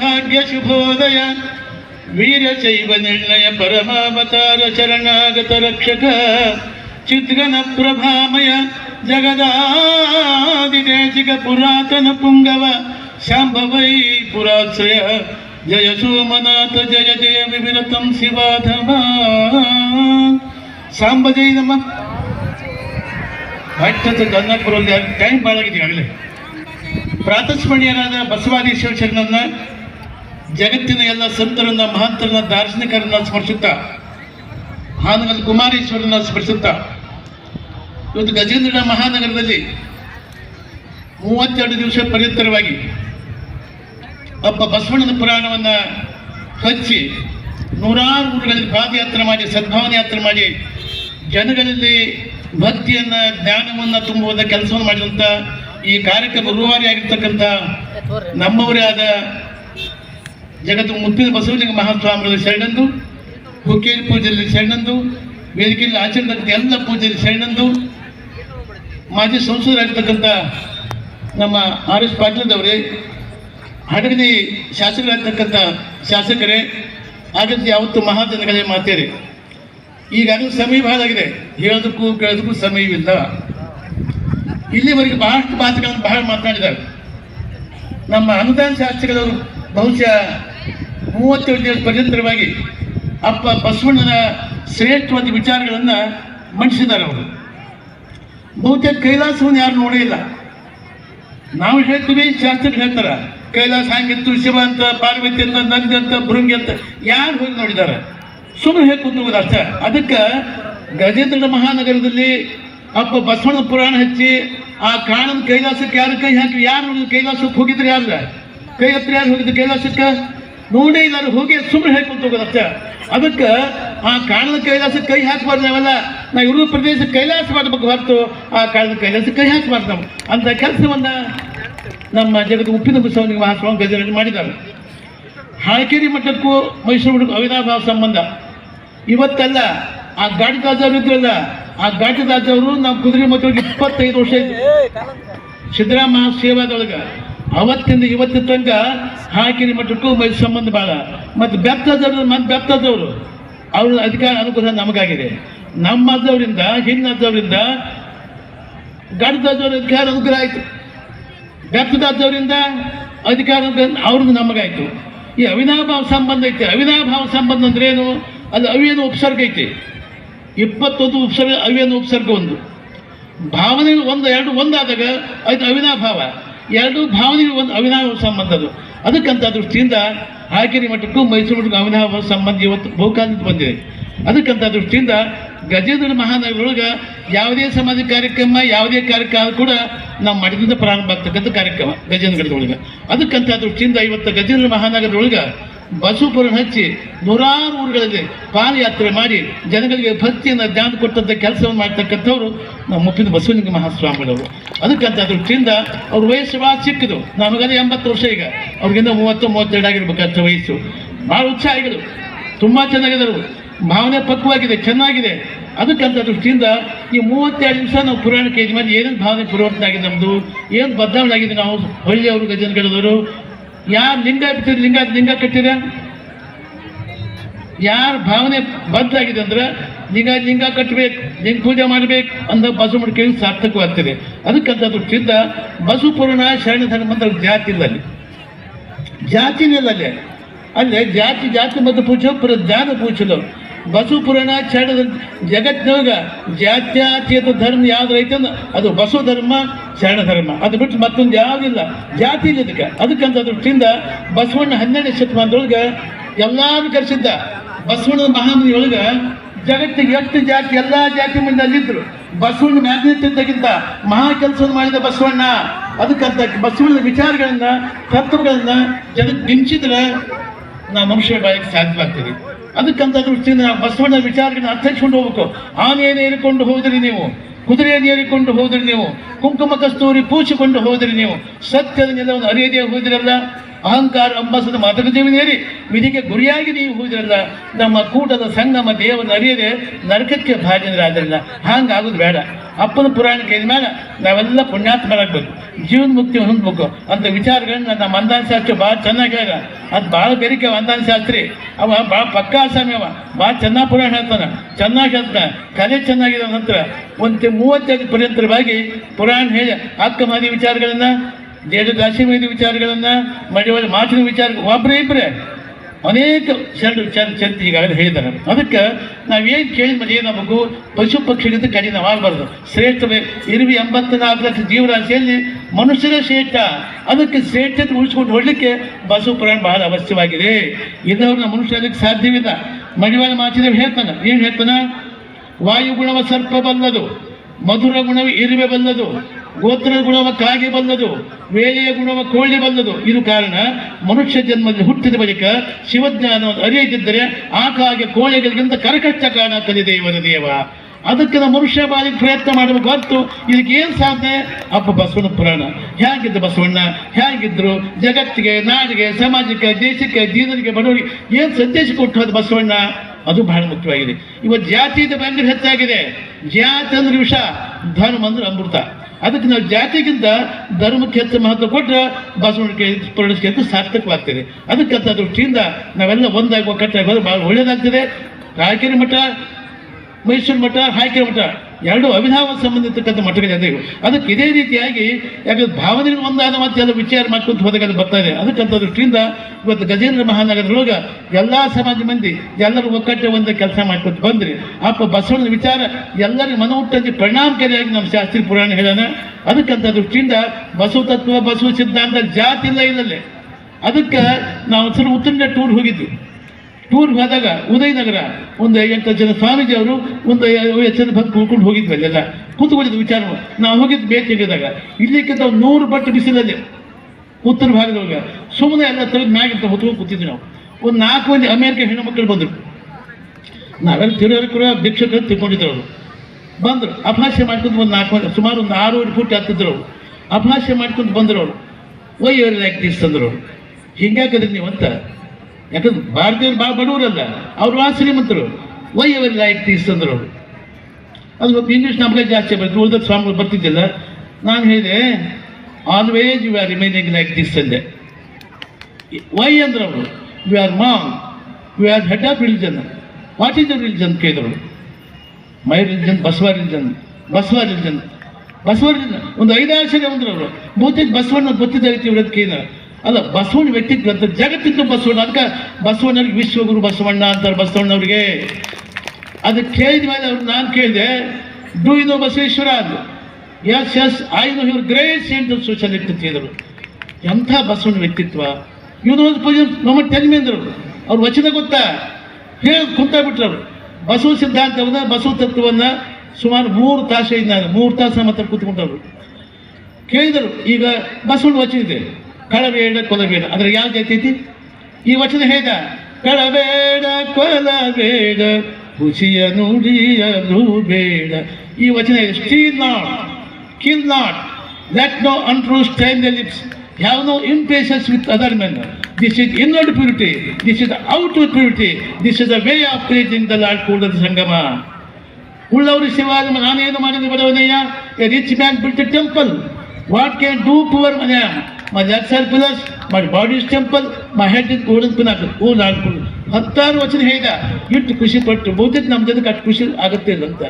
ಭಾಗ್ಯ ಶುಭೋದಯ ವೀರ ಶೈವ ನಿರ್ಣಯ ಪರಮಾವತಾರ ಶರಣಾಗತ ರಕ್ಷಕ ಚಿದ್ಗನ ಪ್ರಭಾಮಯ ಜಗದಾದಿದೇಶಿಕ ಪುರಾತನ ಪುಂಗವ ಶಾಂಭವೈ ಪುರಾಶ್ರಯ ಜಯ ಸೋಮನಾಥ ಜಯ ಜಯ ವಿವಿರತಂ ಶಿವಾಧಮ ಸಾಂಬ ಜೈ ನಮ್ಮ ಹಟ್ಟದ ಗಂಗಾಪುರಲ್ಲಿ ಟೈಮ್ ಭಾಳ ಆಗಿದೆ ಆಗಲೇ ಪ್ರಾತಸ್ಮರಣೀಯರಾದ ಬಸವಾದೀಶ್ವರ ಶರಣನ್ನ ಜಗತ್ತಿನ ಎಲ್ಲ ಸಂತರನ್ನ ಮಹಂತರನ್ನ ದಾರ್ಶನಿಕರನ್ನ ಸ್ಮರಿಸುತ್ತಾ ಹಾನಗಲ್ ಕುಮಾರೇಶ್ವರನ ಸ್ಮರಿಸುತ್ತಾ ಇವತ್ತು ಗಜೇಂದ್ರ ಮಹಾನಗರದಲ್ಲಿ ಮೂವತ್ತೆರಡು ದಿವಸ ಪರ್ಯಂತರವಾಗಿ ಅಪ್ಪ ಬಸವಣ್ಣನ ಪುರಾಣವನ್ನ ಹಚ್ಚಿ ನೂರಾರು ಊರುಗಳಲ್ಲಿ ಪಾದಯಾತ್ರೆ ಮಾಡಿ ಸದ್ಭಾವನೆ ಯಾತ್ರೆ ಮಾಡಿ ಜನಗಳಲ್ಲಿ ಭಕ್ತಿಯನ್ನ ಜ್ಞಾನವನ್ನ ತುಂಬುವುದ ಕೆಲಸವನ್ನು ಮಾಡಿದಂಥ ಈ ಕಾರ್ಯಕ್ರಮ ರೂವಾರಿಯಾಗಿರ್ತಕ್ಕಂಥ ನಮ್ಮವರೇ ಆದ ಜಗತ್ತು ಮುತ್ತಿನ ಬಸವಲಿಂಗ ಮಹಾಸ್ವಾಮಿಗಳ ಶರಣಂದು, ಹುಕ್ಕೇರಿ ಪೂಜೆಯಲ್ಲಿ ಶರಣಂದು, ವೇದಿಕೆಯಲ್ಲಿ ಆಚರಣೆ ಎಲ್ಲ ಪೂಜೆಯಲ್ಲಿ ಶರಣಂದು, ಮಾಜಿ ಸಂಸದರಾಗಿರ್ತಕ್ಕಂಥ ನಮ್ಮ ಆರ್ ಎಸ್ ಪಾಟೀಲ್ದವರೇ ಹಡಗಲಿ ಶಾಸಕರಾಗಿರ್ತಕ್ಕಂಥ ಶಾಸಕರೇ ಹಾಗಂತ ಯಾವತ್ತು ಮಹಾಜನಗಳೇ ಮಾತೇರಿ. ಈಗಾಗಲೇ ಸಮಯ ಬಹಳಾಗಿದೆ ಹೇಳೋದಕ್ಕೂ ಕೇಳೋದಕ್ಕೂ ಸಮಯವಿಲ್ಲ. ಇಲ್ಲಿವರೆಗೆ ಬಹಳಷ್ಟು ಮಾತುಗಳನ್ನು ಬಹಳ ಮಾತನಾಡಿದ್ದಾರೆ. ನಮ್ಮ ಅನುದಾನ ಶಾಸ್ತ್ರಿಗಳವರು ಬಹುಶಃ ಮೂವತ್ತೇಳು ದಿವಸ ಪರ್ಯಂತರವಾಗಿ ಅಪ್ಪ ಬಸವಣ್ಣನ ಶ್ರೇಷ್ಠವಾದ ವಿಚಾರಗಳನ್ನು ಮಂಡಿಸಿದ್ದಾರೆ ಅವರು. ಬಹುತೇಕ ಕೈಲಾಸವನ್ನು ಯಾರು ನೋಡೇ ಇಲ್ಲ. ನಾವು ಹೇಳ್ತೀವಿ ಶಾಸ್ತ್ರ ಹೇಳ್ತಾರ, ಕೈಲಾಸ ಹಂಗಿತ್ತು, ಶಿವ ಅಂತ, ಪಾರ್ವತಿ ಅಂತ, ನಂದಿ ಅಂತ, ಭೃಂಗಿ ಅಂತ, ಯಾರು ಹೋಗಿ ನೋಡಿದ್ದಾರೆ? ಸುಮ್ಮನೆ ಹೇಗೆ ಕೂತ್ಕೋದು ಅಷ್ಟೇ. ಅದಕ್ಕೆ ಗಜೇಂದ್ರ ಮಹಾನಗರದಲ್ಲಿ ಅಪ್ಪ ಬಸವಣ್ಣ ಪುರಾಣ ಹಚ್ಚಿ, ಆ ಕಾಣದ ಕೈಲಾಸಕ್ಕೆ ಯಾರು ಕೈ ಹಾಕಿ, ಯಾರು ನೋಡಿದ್ರು ಕೈಲಾಸಕ್ಕೆ ಹೋಗಿದ್ರೆ ಯಾರು? ಕೈ ಹತ್ರ ಯಾರು ಹೋಗಿದ್ರು ಕೈಲಾಸಕ್ಕೆ? ನೋಡೇ ನಾನು ಹೋಗಿ ಸುಮ್ಮನೆ ಹೇಳ್ಕೊಂತ ಹೋಗೋದಷ್ಟೇ ಅದಕ್ಕೆ ಆ ಕಾಣದ ಕೈಲಾಸಕ್ಕೆ ಕೈ ಹಾಕಬಾರ್ದು ನಾವೆಲ್ಲ. ನಾವು ಇರುವ ಪ್ರದೇಶ ಕೈಲಾಸ ಮಾಡಬೇಕು ಹೊರತು ಆ ಕಾಣದ ಕೈಲಾಸಕ್ಕೆ ಕೈ ಹಾಕಬಾರ್ದು ನಾವು. ಅಂತ ಕೆಲಸವನ್ನ ನಮ್ಮ ಜಗದ ಉಪ್ಪಿನ ಬಸವನಿಗೆ ಮಹಾಸ್ವಾಮಿ ಗಜರಾಜ್ ಮಾಡಿದ್ದಾರೆ. ಹಾಳಕೇರಿ ಮಠಕ್ಕೂ ಮೈಸೂರು ಮಠಕ್ಕೂ ಅವಿನಾಭಾವ ಸಂಬಂಧ. ಇವತ್ತಲ್ಲ ಆ ಘಾಟದಾಜವರು ಇದ್ರಲ್ಲ ಆ ಘಾಟದಾಜವರು ನಮ್ಮ ಕುದುರೆ ಮಠ ಇಪ್ಪತ್ತೈದು ವರ್ಷ ಇದ್ರು ಸಿದ್ದರಾಮ ಸೇವಾದೊಳಗ. ಅವತ್ತಿಂದ ಇವತ್ತಿನ ತನಕ ಹಾಕಿರಿ ಮಠಕ್ಕೂ ಸಂಬಂಧ ಭಾಳ ಮತ್ತು ಬೆಪ್ತದವರು ಮತ್ತು ಬೆಪ್ತದವರು ಅವ್ರ ಅಧಿಕಾರ ಅನುಗ್ರಹ ನಮಗಾಗಿದೆ. ನಮ್ಮ ಅಜ್ಜವರಿಂದ ಹಿಂದಿನ ಅಜ್ಜವರಿಂದ ಗಾಡಿದಾಜವ್ರ ಅಧಿಕಾರ ಅನುಗ್ರಹ ಆಯಿತು. ಬೆಪ್ತದವರಿಂದ ಅಧಿಕಾರ ಅವ್ರದ್ದು ನಮಗಾಯಿತು. ಈ ಅವಿನಾಭಾವ ಸಂಬಂಧ ಐತೆ. ಅವಿನಾಭಾವ ಸಂಬಂಧ ಅಂದ್ರೆ ಏನು? ಅದು ಅವಿಯನ್ನು ಉಪಸರ್ಗ ಐತಿ. ಇಪ್ಪತ್ತೊಂದು ಉಪಸರ್ಗ ಅವಿಯನ್ನು ಉಪಸರ್ಗ ಒಂದು. ಭಾವನೆ ಒಂದು, ಎರಡು ಒಂದಾದಾಗ ಅದು ಅವಿನಾಭಾವ. ಎರಡು ಭಾವನೆಗಳು ಒಂದು ಅವಿನಾಭ ಸಂಬಂಧ ಅದು ಅದಕ್ಕಂತ ದೃಷ್ಟಿಯಿಂದ ಹಾಗೇರಿ ಮಠಕ್ಕೂ ಮೈಸೂರು ಮಠಕ್ಕೂ ಅವಿನಾಭ ಸಂಬಂಧ ಇವತ್ತು ಬಹುಕಾಲದಿಂದ ಬಂದಿದೆ. ಅದಕ್ಕಂತ ದೃಷ್ಟಿಯಿಂದ ಗಜೇಂದ್ರ ಮಹಾನಗರೊಳಗೆ ಯಾವುದೇ ಸಮಾಜ ಕಾರ್ಯಕ್ರಮ, ಯಾವುದೇ ಕಾರ್ಯಕ್ರಮ ಕೂಡ ನಾವು ಮಠದಿಂದ ಪ್ರಾರಂಭ ಆಗ್ತಕ್ಕಂಥ ಕಾರ್ಯಕ್ರಮ ಗಜೇಂದ್ರಗಡದೊಳಗೆ ಅದಕ್ಕಂತ ದೃಷ್ಟಿಯಿಂದ ಇವತ್ತು ಗಜೇಂದ್ರ ಮಹಾನಗರದೊಳಗೆ ಬಸವಪುರ ಹಚ್ಚಿ ನೂರಾರು ಊರುಗಳಲ್ಲಿ ಪಾದಯಾತ್ರೆ ಮಾಡಿ ಜನಗಳಿಗೆ ಭಕ್ತಿಯನ್ನು ಜ್ಞಾನ ಕೊಟ್ಟಂಥ ಕೆಲಸವನ್ನು ಮಾಡ್ತಕ್ಕಂಥವ್ರು ನಮ್ಮ ಮುಪ್ಪಿನ ಬಸವಲಿಂಗ ಮಹಾಸ್ವಾಮಿಗಳವರು. ಅದಕ್ಕಂತ ದೃಷ್ಟಿಯಿಂದ ಅವ್ರ ವಯಸ್ಸು ಭಾಳ ಚಿಕ್ಕದು. ನಮಗದೇ ಎಂಬತ್ತು ವರ್ಷ ಈಗ. ಅವ್ರಿಗಿಂತ ಮೂವತ್ತು, ಮೂವತ್ತೆರಡು ಆಗಿರ್ಬೇಕಂತ ವಯಸ್ಸು. ಭಾಳ ಉತ್ಸಾಹಿಗಳು ತುಂಬ ಚೆನ್ನಾಗಿದ್ದರು ಭಾವನೆ ಪಕ್ವಾಗಿದೆ, ಚೆನ್ನಾಗಿದೆ. ಅದಕ್ಕಂತ ದೃಷ್ಟಿಯಿಂದ ಈ ಮೂವತ್ತೆರಡು ದಿವಸ ನಾವು ಪುರಾಣ ಕೇಳಿ ಮೇಲೆ ಏನೇನು ಭಾವನೆ ಪರಿವರ್ತನೆ ಆಗಿದೆ ನಮ್ಮದು ಏನು ಬದಲಾವಣೆ ಆಗಿದೆ ನಾವು ಹಳ್ಳಿಯವರು ಗಜನಗಡದವರು ಯಾರು ಲಿಂಗ ಬಿಟ್ಟಿರಿ ಲಿಂಗ ಲಿಂಗ ಕಟ್ಟಿರ ಯಾರ ಭಾವನೆ ಬದ್ಲಾಗಿದೆ ಅಂದ್ರೆ ಲಿಂಗ ಲಿಂಗ ಕಟ್ಟಬೇಕು ಲಿಂಗ ಪೂಜೆ ಮಾಡಬೇಕು ಅಂದ ಬಸವ ಕೇಳಿ ಸಾರ್ಥಕವಾಗ್ತದೆ. ಅದಕ್ಕಂತ ದೃಷ್ಟಿಯಿಂದ ಬಸು ಪುರಾಣ ಶರಣ ಧರ್ಮ ಅಂತ ಜಾತಿ ಇಲ್ಲ ಅಲ್ಲಿ ಜಾತಿನೇ ಇಲ್ಲ ಅಲ್ಲಿ ಅಲ್ಲೇ ಜಾತಿ ಜಾತಿ ಮತ್ತು ಪೂಜೆ, ಪುರ ಜ್ಞಾನ ಪೂಜಲು ಬಸು ಪುರಾಣ ಶರಣ ಜಗತ್ತಿನಾಗ ಜಾತ್ಯಾತೀತ ಧರ್ಮ ಯಾವ್ದು ಐತೆ ಅದು ಬಸವ ಧರ್ಮ ಶರಣ ಧರ್ಮ ಅದು ಬಿಟ್ಟು ಮತ್ತೊಂದು ಯಾವುದಿಲ್ಲ ಜಾತಿ ಇಲ್ಲ ಇದಕ್ಕೆ. ಅದಕ್ಕಂತ ದೃಷ್ಟಿಯಿಂದ ಬಸವಣ್ಣ ಹನ್ನೆರಡನೇ ಶತಮಾನದೊಳಗೆ ಎಲ್ಲಾರು ಕರೆಸಿದ್ದ. ಬಸವಣ್ಣನ ಮಹಾಮನಿಯೊಳಗೆ ಜಗತ್ತಿಗೆ ಎಷ್ಟು ಜಾತಿ, ಎಲ್ಲಾ ಜಾತಿ ಮಂದಿ ಅಲ್ಲಿದ್ರು ಬಸವಣ್ಣ ಮ್ಯಾಗ್ನೆಟಿದ್ದಾಗಿಂತ ಮಹಾ ಕೆಲಸವನ್ನು ಮಾಡಿದ ಬಸವಣ್ಣ. ಅದಕ್ಕಂತ ಬಸವಣ್ಣನ ವಿಚಾರಗಳನ್ನ, ತತ್ವಗಳನ್ನ ಜನಕ್ಕೆ ಬಿಂಚಿದ್ರೆ ನಾವು ಮನುಷ್ಯ ಬಾಯಿಗೆ ಸಾಧ್ಯವಾಗ್ತದೆ. ಅದಕ್ಕಂತ ದೃಷ್ಟಿಯಿಂದ ನಾವು ಬಸವಣ್ಣ ವಿಚಾರಗಳನ್ನ ಅರ್ಥೈಸ್ಕೊಂಡು ಹೋಗ್ಬೇಕು. ಆಮೇಲೆ ಇರ್ಕೊಂಡು ಹೋದ್ರಿ ನೀವು? ಕುದುರೆಯನ್ನು ಏರಿಕೊಂಡು ಹೋದ್ರಿ ನೀವು. ಕುಂಕುಮ ಕಸ್ತೂರಿ ಪೂಚಿಕೊಂಡು ಹೋದ್ರಿ ನೀವು. ಸತ್ಯದ ನೆಲವನ್ನು ಅರಿಯದೇ ಹೋದಿರಲ್ಲ. ಅಹಂಕಾರ, ಅಂಬಸದ ಮಾತೃದೇವನೇರಿ ವಿಧಿಗೆ ಗುರಿಯಾಗಿ ನೀವು ಹೋದಿರಲ್ಲ. ನಮ್ಮ ಕೂಟದ ಸಂಗಮ ದೇವನ ಅರಿಯದೆ ನರಕಕ್ಕೆ ಭಾಜನರಾದ್ರಲ್ಲ. ಹಾಗಾಗೋದು ಬೇಡ. ಅಪ್ಪನ ಪುರಾಣ ಕೇಳಿದ ಮೇಲೆ ನಾವೆಲ್ಲ ಪುಣ್ಯಾತ್ಮರಾಗಬೇಕು. ಜೀವನ ಮುಕ್ತಿ ಹೊಂದ್ಬೇಕು. ಅಂತ ವಿಚಾರಗಳನ್ನ ನಮ್ಮ ಅಂದಾನ ಶಾಸ್ತ್ರಿ ಭಾಳ ಚೆನ್ನಾಗಿ ಹೇಳ ಅದು ಭಾಳ ಬೇರಿಕೆ ಅಂದಾನ ಶಾಸ್ತ್ರಿ. ಅವ ಭಾಳ ಪಕ್ಕಾ ಆಸಾಮಿ ಅವ. ಭಾಳ ಚೆನ್ನಾಗಿ ಪುರಾಣ ಹೇಳ್ತಾನೆ. ಚೆನ್ನಾಗಿ ಹೇಳ್ತಾನೆ. ಕಲೆ ಚೆನ್ನಾಗಿದೆ ನಂತರ. ಒಂದು ಮೂವತ್ತೈದು ಪರ್ಯಂತರವಾಗಿ ಪುರಾಣ ಹೇಳಿ ಅಕ್ಕ ಮಾದಿ ವಿಚಾರಗಳನ್ನ ದಾಸಿ ರಾಶಿವೇದಿ ವಿಚಾರಗಳನ್ನ, ಮಡಿವಾಳ ಮಾತಿನ ವಿಚಾರ ಒಬ್ಬರೇ ಇಬ್ಬರೇ ಅನೇಕ ಶರಣ ವಿಚಾರ ಚರಿತ್ರೆ ಈಗಾಗಲೇ ಹೇಳಿದ್ದಾರೆ ಅದಕ್ಕೆ ನಾವೇನು ಕೇಳಿದ ಮೇಲೆ ನಮಗೂ ಪಶು ಪಕ್ಷಿಗಿಂತ ಕಠಿಣವಾಗಬಾರ್ದು. ಶ್ರೇಷ್ಠವೇ ಶ್ರೇಷ್ಠ ಇರುವಿ ಎಂಬತ್ತ ನಾಲ್ಕು ಲಕ್ಷ ಜೀವರಾಶಿಯಲ್ಲಿ ಮನುಷ್ಯರ ಶ್ರೇಷ್ಠ. ಅದಕ್ಕೆ ಶ್ರೇಷ್ಠತೆ ಉಳಿಸ್ಕೊಂಡು ಹೊಡ್ಲಿಕ್ಕೆ ಬಸವ ಪುರಾಣ ಬಹಳ ಅವಶ್ಯವಾಗಿದೆ. ಇಲ್ಲವ್ರನ್ನ ಮನುಷ್ಯ ಅದಕ್ಕೆ ಸಾಧ್ಯವಿಲ್ಲ. ಮಡಿವಾಳ ಮಾಚಿದೇವ್ ಹೇಳ್ತಾನೆ, ಏನು ಹೇಳ್ತಾನ? ವಾಯುಗುಣವ ಸರ್ಪ ಬಲ್ಲದು ಮಧುರ ಗುಣವ ಇರುವೆ ಬಂದದು ಗೋತ್ರ ಗುಣವ ಕಾಗೆ ಬಲ್ಲದು ವೇಳೆಯ ಗುಣವ ಕೋಳಿ ಬಂದದು ಇದು ಕಾರಣ ಮನುಷ್ಯ ಜನ್ಮದಲ್ಲಿ ಹುಟ್ಟಿದ ಬಳಿಕ ಶಿವಜ್ಞಾನವನ್ನು ಅರಿಯದಿದ್ದರೆ ಆ ಕಾಗೆ ಕೋಳಿಗಳಿಗಿಂತ ಕರಕಷ್ಟ ಕಲಿದೆ ಇವರ ದೇವ. ಅದಕ್ಕೆ ನಾವು ಮನುಷ್ಯ ಬಾಲಿಗೆ ಪ್ರಯತ್ನ ಮಾಡಬೇಕು ಹೊತ್ತು ಇದಕ್ಕೆ ಏನು ಸಾಧ್ಯ ಅಪ್ಪ ಬಸವನ ಪುರಾಣ. ಹೇಗಿದ್ದ ಬಸವಣ್ಣ? ಹೇಗಿದ್ರು ಜಗತ್ತಿಗೆ, ನಾಡಿಗೆ, ಸಮಾಜಕ್ಕೆ, ದೇಶಕ್ಕೆ ಜೀವನಿಗೆ ಬಡವರಿಗೆ ಏನು ಸಂದೇಶ ಕೊಟ್ಟು ಬಸವಣ್ಣ? ಅದು ಬಹಳ ಮುಖ್ಯವಾಗಿದೆ. ಇವತ್ತು ಜಾತಿಯಿಂದ ಭಯಂಕರ ಹೆಚ್ಚಾಗಿದೆ. ಜಾತಿ ಅಂದ್ರೆ ವಿಷ, ಧರ್ಮ ಅಂದ್ರೆ ಅಮೃತ. ಅದಕ್ಕೆ ನಾವು ಜಾತಿಗಿಂತ ಧರ್ಮಕ್ಕೆ ಹೆಚ್ಚು ಮಹತ್ವ ಕೊಟ್ಟರೆ ಬಸವಣಿಗೆ ಅಂತ ಸಾರ್ಥಕವಾಗ್ತದೆ. ಅದಕ್ಕೆ ಅಂತ ದೃಷ್ಟಿಯಿಂದ ನಾವೆಲ್ಲ ಒಂದಾಗುವ ಕಟ್ಟಾಗ ಹೋದ್ರೆ ಭಾಳ ಒಳ್ಳೆಯದಾಗ್ತದೆ ರಾಯಕೆರೆ ಮಠ, ಮೈಸೂರು ಮಠ, ಹಾಯ್ಕೆರೆ ಮಠ. ಎರಡು ಅವಿನಾವ ಸಂಬಂಧಿತಕ್ಕಂಥ ಜನರಿಗೆ ಅದಕ್ಕೆ ಇದೇ ರೀತಿಯಾಗಿ ಯಾಕಂದ್ರೆ ಭಾವನೆಗಳು ಒಂದಾದ ಮತ್ತೆ ಎಲ್ಲ ವಿಚಾರ ಮಾಡ್ಕೊಂತ ಹೋದಾಗ ಬರ್ತಾ ಇದೆ. ಅದಕ್ಕಂಥ ದೃಷ್ಟಿಯಿಂದ ಇವತ್ತು ಗಜೇಂದ್ರ ಮಹಾನಗರದೊಳಗೆ ಎಲ್ಲ ಸಮಾಜ ಮಂದಿ, ಎಲ್ಲರೂ ಒಕ್ಕಟ್ಟೆ ಒಂದು ಕೆಲಸ ಮಾಡ್ಕೊಂತ ಬಂದ್ರಿ. ಅಪ್ಪ ಬಸವನ ವಿಚಾರ ಎಲ್ಲರಿಗೂ ಮನೋಟ್ಟಂತೆ ಪರಿಣಾಮಕಾರಿಯಾಗಿ ನಮ್ಮ ಶಾಸ್ತ್ರಿ ಪುರಾಣ ಹೇಳೋಣ. ಅದಕ್ಕಂಥ ದೃಷ್ಟಿಯಿಂದ ಬಸವ ತತ್ವ, ಬಸವ ಸಿದ್ಧಾಂತ ಜಾತಿ ಇಲ್ಲ ಇಲ್ಲಲ್ಲೇ. ಅದಕ್ಕೆ ನಾವು ಸಲ ಉತ್ತಂಡ ಟೂರ್ ಹೋಗಿದ್ವಿ. ಟೂರ್ ಹೋದಾಗ ಉದಯನಗರ ಒಂದು ಎಂಟು ಜನ ಸ್ವಾಮೀಜಿ ಅವರು ಒಂದು ಎಚ್ಚರ ಜನ ಬಂದು ಕೂತ್ಕೊಂಡು ಹೋಗಿದ್ವಿ ಅಲ್ಲೆಲ್ಲ. ಕೂತ್ಕೊಂಡಿದ್ದು ವಿಚಾರ. ನಾವು ಹೋಗಿದ್ದು ಬೇಸಿಗೆದಾಗ ಇಲ್ಲಿಕ್ಕಿಂತ ಒಂದು ನೂರು ಬಟ್ಟು ಬಿಸಿಲಲ್ಲಿ ಉತ್ತರ ಭಾಗದೊಳಗೆ. ಸುಮ್ಮನೆ ಎಲ್ಲ ತೆಗೆದು ಮ್ಯಾಗಿಂತ ಹೊತ್ಕೊಂಡು ಕೂತಿದ್ವಿ ನಾವು. ಒಂದು ನಾಲ್ಕು ಮಂದಿ ಅಮೇರಿಕ ಹೆಣ್ಣು ಮಕ್ಕಳು ಬಂದರು. ನಾವೆಲ್ಲ ತಿರುವರಿಕರು ಭಿಕ್ಷಕರು ತಿಳ್ಕೊಂಡಿದ್ರು ಅವರು. ಬಂದರು. ಅಪಹಾಸ್ಯ ಮಾಡ್ಕೊಂಡು ಒಂದು ನಾಲ್ಕು ಮಂದಿ, ಸುಮಾರು ಒಂದು ಆರೂವರೆ ಫುಟ್ ಹತ್ತಿದ್ರು ಅವರು. ಅಪಹಾಸ್ಯ ಮಾಡ್ಕೊಂಡು ಬಂದರು ಅವರು. ವೈ ಲೈಕ್ ದಿಸ್ ಅಂದರು ಅವರು. ಹಿಂಗಾಕದ್ರಿ ನೀವು ಅಂತ. ಯಾಕಂದ್ರೆ ಭಾರತೀಯರು ಭಾಳ ಬಡವರಲ್ಲ, ಅವರು ಭಾಳ ಶ್ರೀಮಂತರು. ವೈ ಅವರ್ ಲೈಕ್ ದಿಸ್ ಅಂದರು ಅವರು? ಅದು ಸ್ವಲ್ಪ ಇಂಗ್ಲೀಷ್ ನಮಗೆ ಜಾಸ್ತಿ ಬರ್ತದೆ ಉಳಿದ ಸ್ವಾಮಿಗಳು ಬರ್ತಿದ್ದಿಲ್ಲ. ನಾನು ಹೇಳಿದೆ always you are remaining like this ಅಂದೆ. ವೈ ಅಂದ್ರೆ ಅವರು? You are among you are head of religion what is the religion ಕೇಳಿದ್ರು my religion Basava religion Basava religion Basava religion ಒಂದು ಐದು ಆಶ್ಚರ್ಯ ಅಂದ್ರು ಅವರು. ಬಹುತೇಕ ಬಸವಣ್ಣ ರೀತಿ ಇವ್ರದ್ದು ಕೇಳಿದ ಅಲ್ಲ, ಬಸವಣ್ಣ ವ್ಯಕ್ತಿತ್ವ ಅಂತ ಜಗತ್ತಿದ್ದು ಬಸವಣ್ಣ, ಅದಕ್ಕೆ ಬಸವಣ್ಣವ್ರಿಗೆ ವಿಶ್ವಗುರು ಬಸವಣ್ಣ ಅಂತಾರೆ ಬಸವಣ್ಣವ್ರಿಗೆ. ಅದು ಕೇಳಿದ ಮೇಲೆ ಅವ್ರು ನಾನು ಕೇಳಿದೆ ಡೂ ಇನೋ ಬಸವೇಶ್ವರ? ಅದು yes yes I know your great saint ಸೂಚನೆ ಹೇಳಿದರು ಎಂಥ ಬಸವಣ್ಣ ವ್ಯಕ್ತಿತ್ವ? ಇವನು ಒಂದು ಪೂಜೆ, ನಮ್ಮ ಟೆನ್ಮೆ ಅಂದರು ಅವ್ರ ವಚನ ಗೊತ್ತಾ? ಹೇಳಿ ಕುಂತಾಗ್ಬಿಟ್ರು ಅವರು. ಬಸವ ಸಿದ್ಧಾಂತವನ್ನ, ಬಸವ ತತ್ವವನ್ನ ಸುಮಾರು ಮೂರು ತಾಸು ಐದು ಮೂರು ತಾಸು ಮಾತ್ರ ಕೂತ್ಕೊಂಡವರು. ಕೇಳಿದರು, ಈಗ ಬಸವಣ್ಣ ವಚನ ಇದೆ. ಕಳಬೇಡ ಕೊಲಬೇಡ ಅದ್ರ ಯಾವ ಐತಿ ಈ ವಚನ ಹೇಳ್ದ ಕಳಬೇಡ ಕೊಲಬೇಡ ಖುಷಿಯ ನುಡಿಯಲು ಬೇಡ ಈ ವಚನ steal not kill not, let no untruth stain the lips, have no impatience with other men. This is inward purity, this is outward purity, this is the way of praising the Lord ಕೂಡದ ಸಂಗಮ ಉಳ್ಳವರು ಶಿವಾಜ ನಾನೇನು ಮಾಡಿದ ಬಡವನಯ್ಯ a rich man built temple what can do poor ಮನೆ my legs are pillars my body is temple my head in golden pinnacle ಓ ನಾಡ್ಕೊಂಡು ಹತ್ತಾರು ವಚನ ಹೇಳಿದ ಇಟ್ಟು ಖುಷಿ ಪಟ್ಟು ಬಹುತೇಕ ನಮ್ಮ ಜನಕ್ಕೆ ಅಷ್ಟು ಖುಷಿ ಆಗುತ್ತೆ ಅಂತ.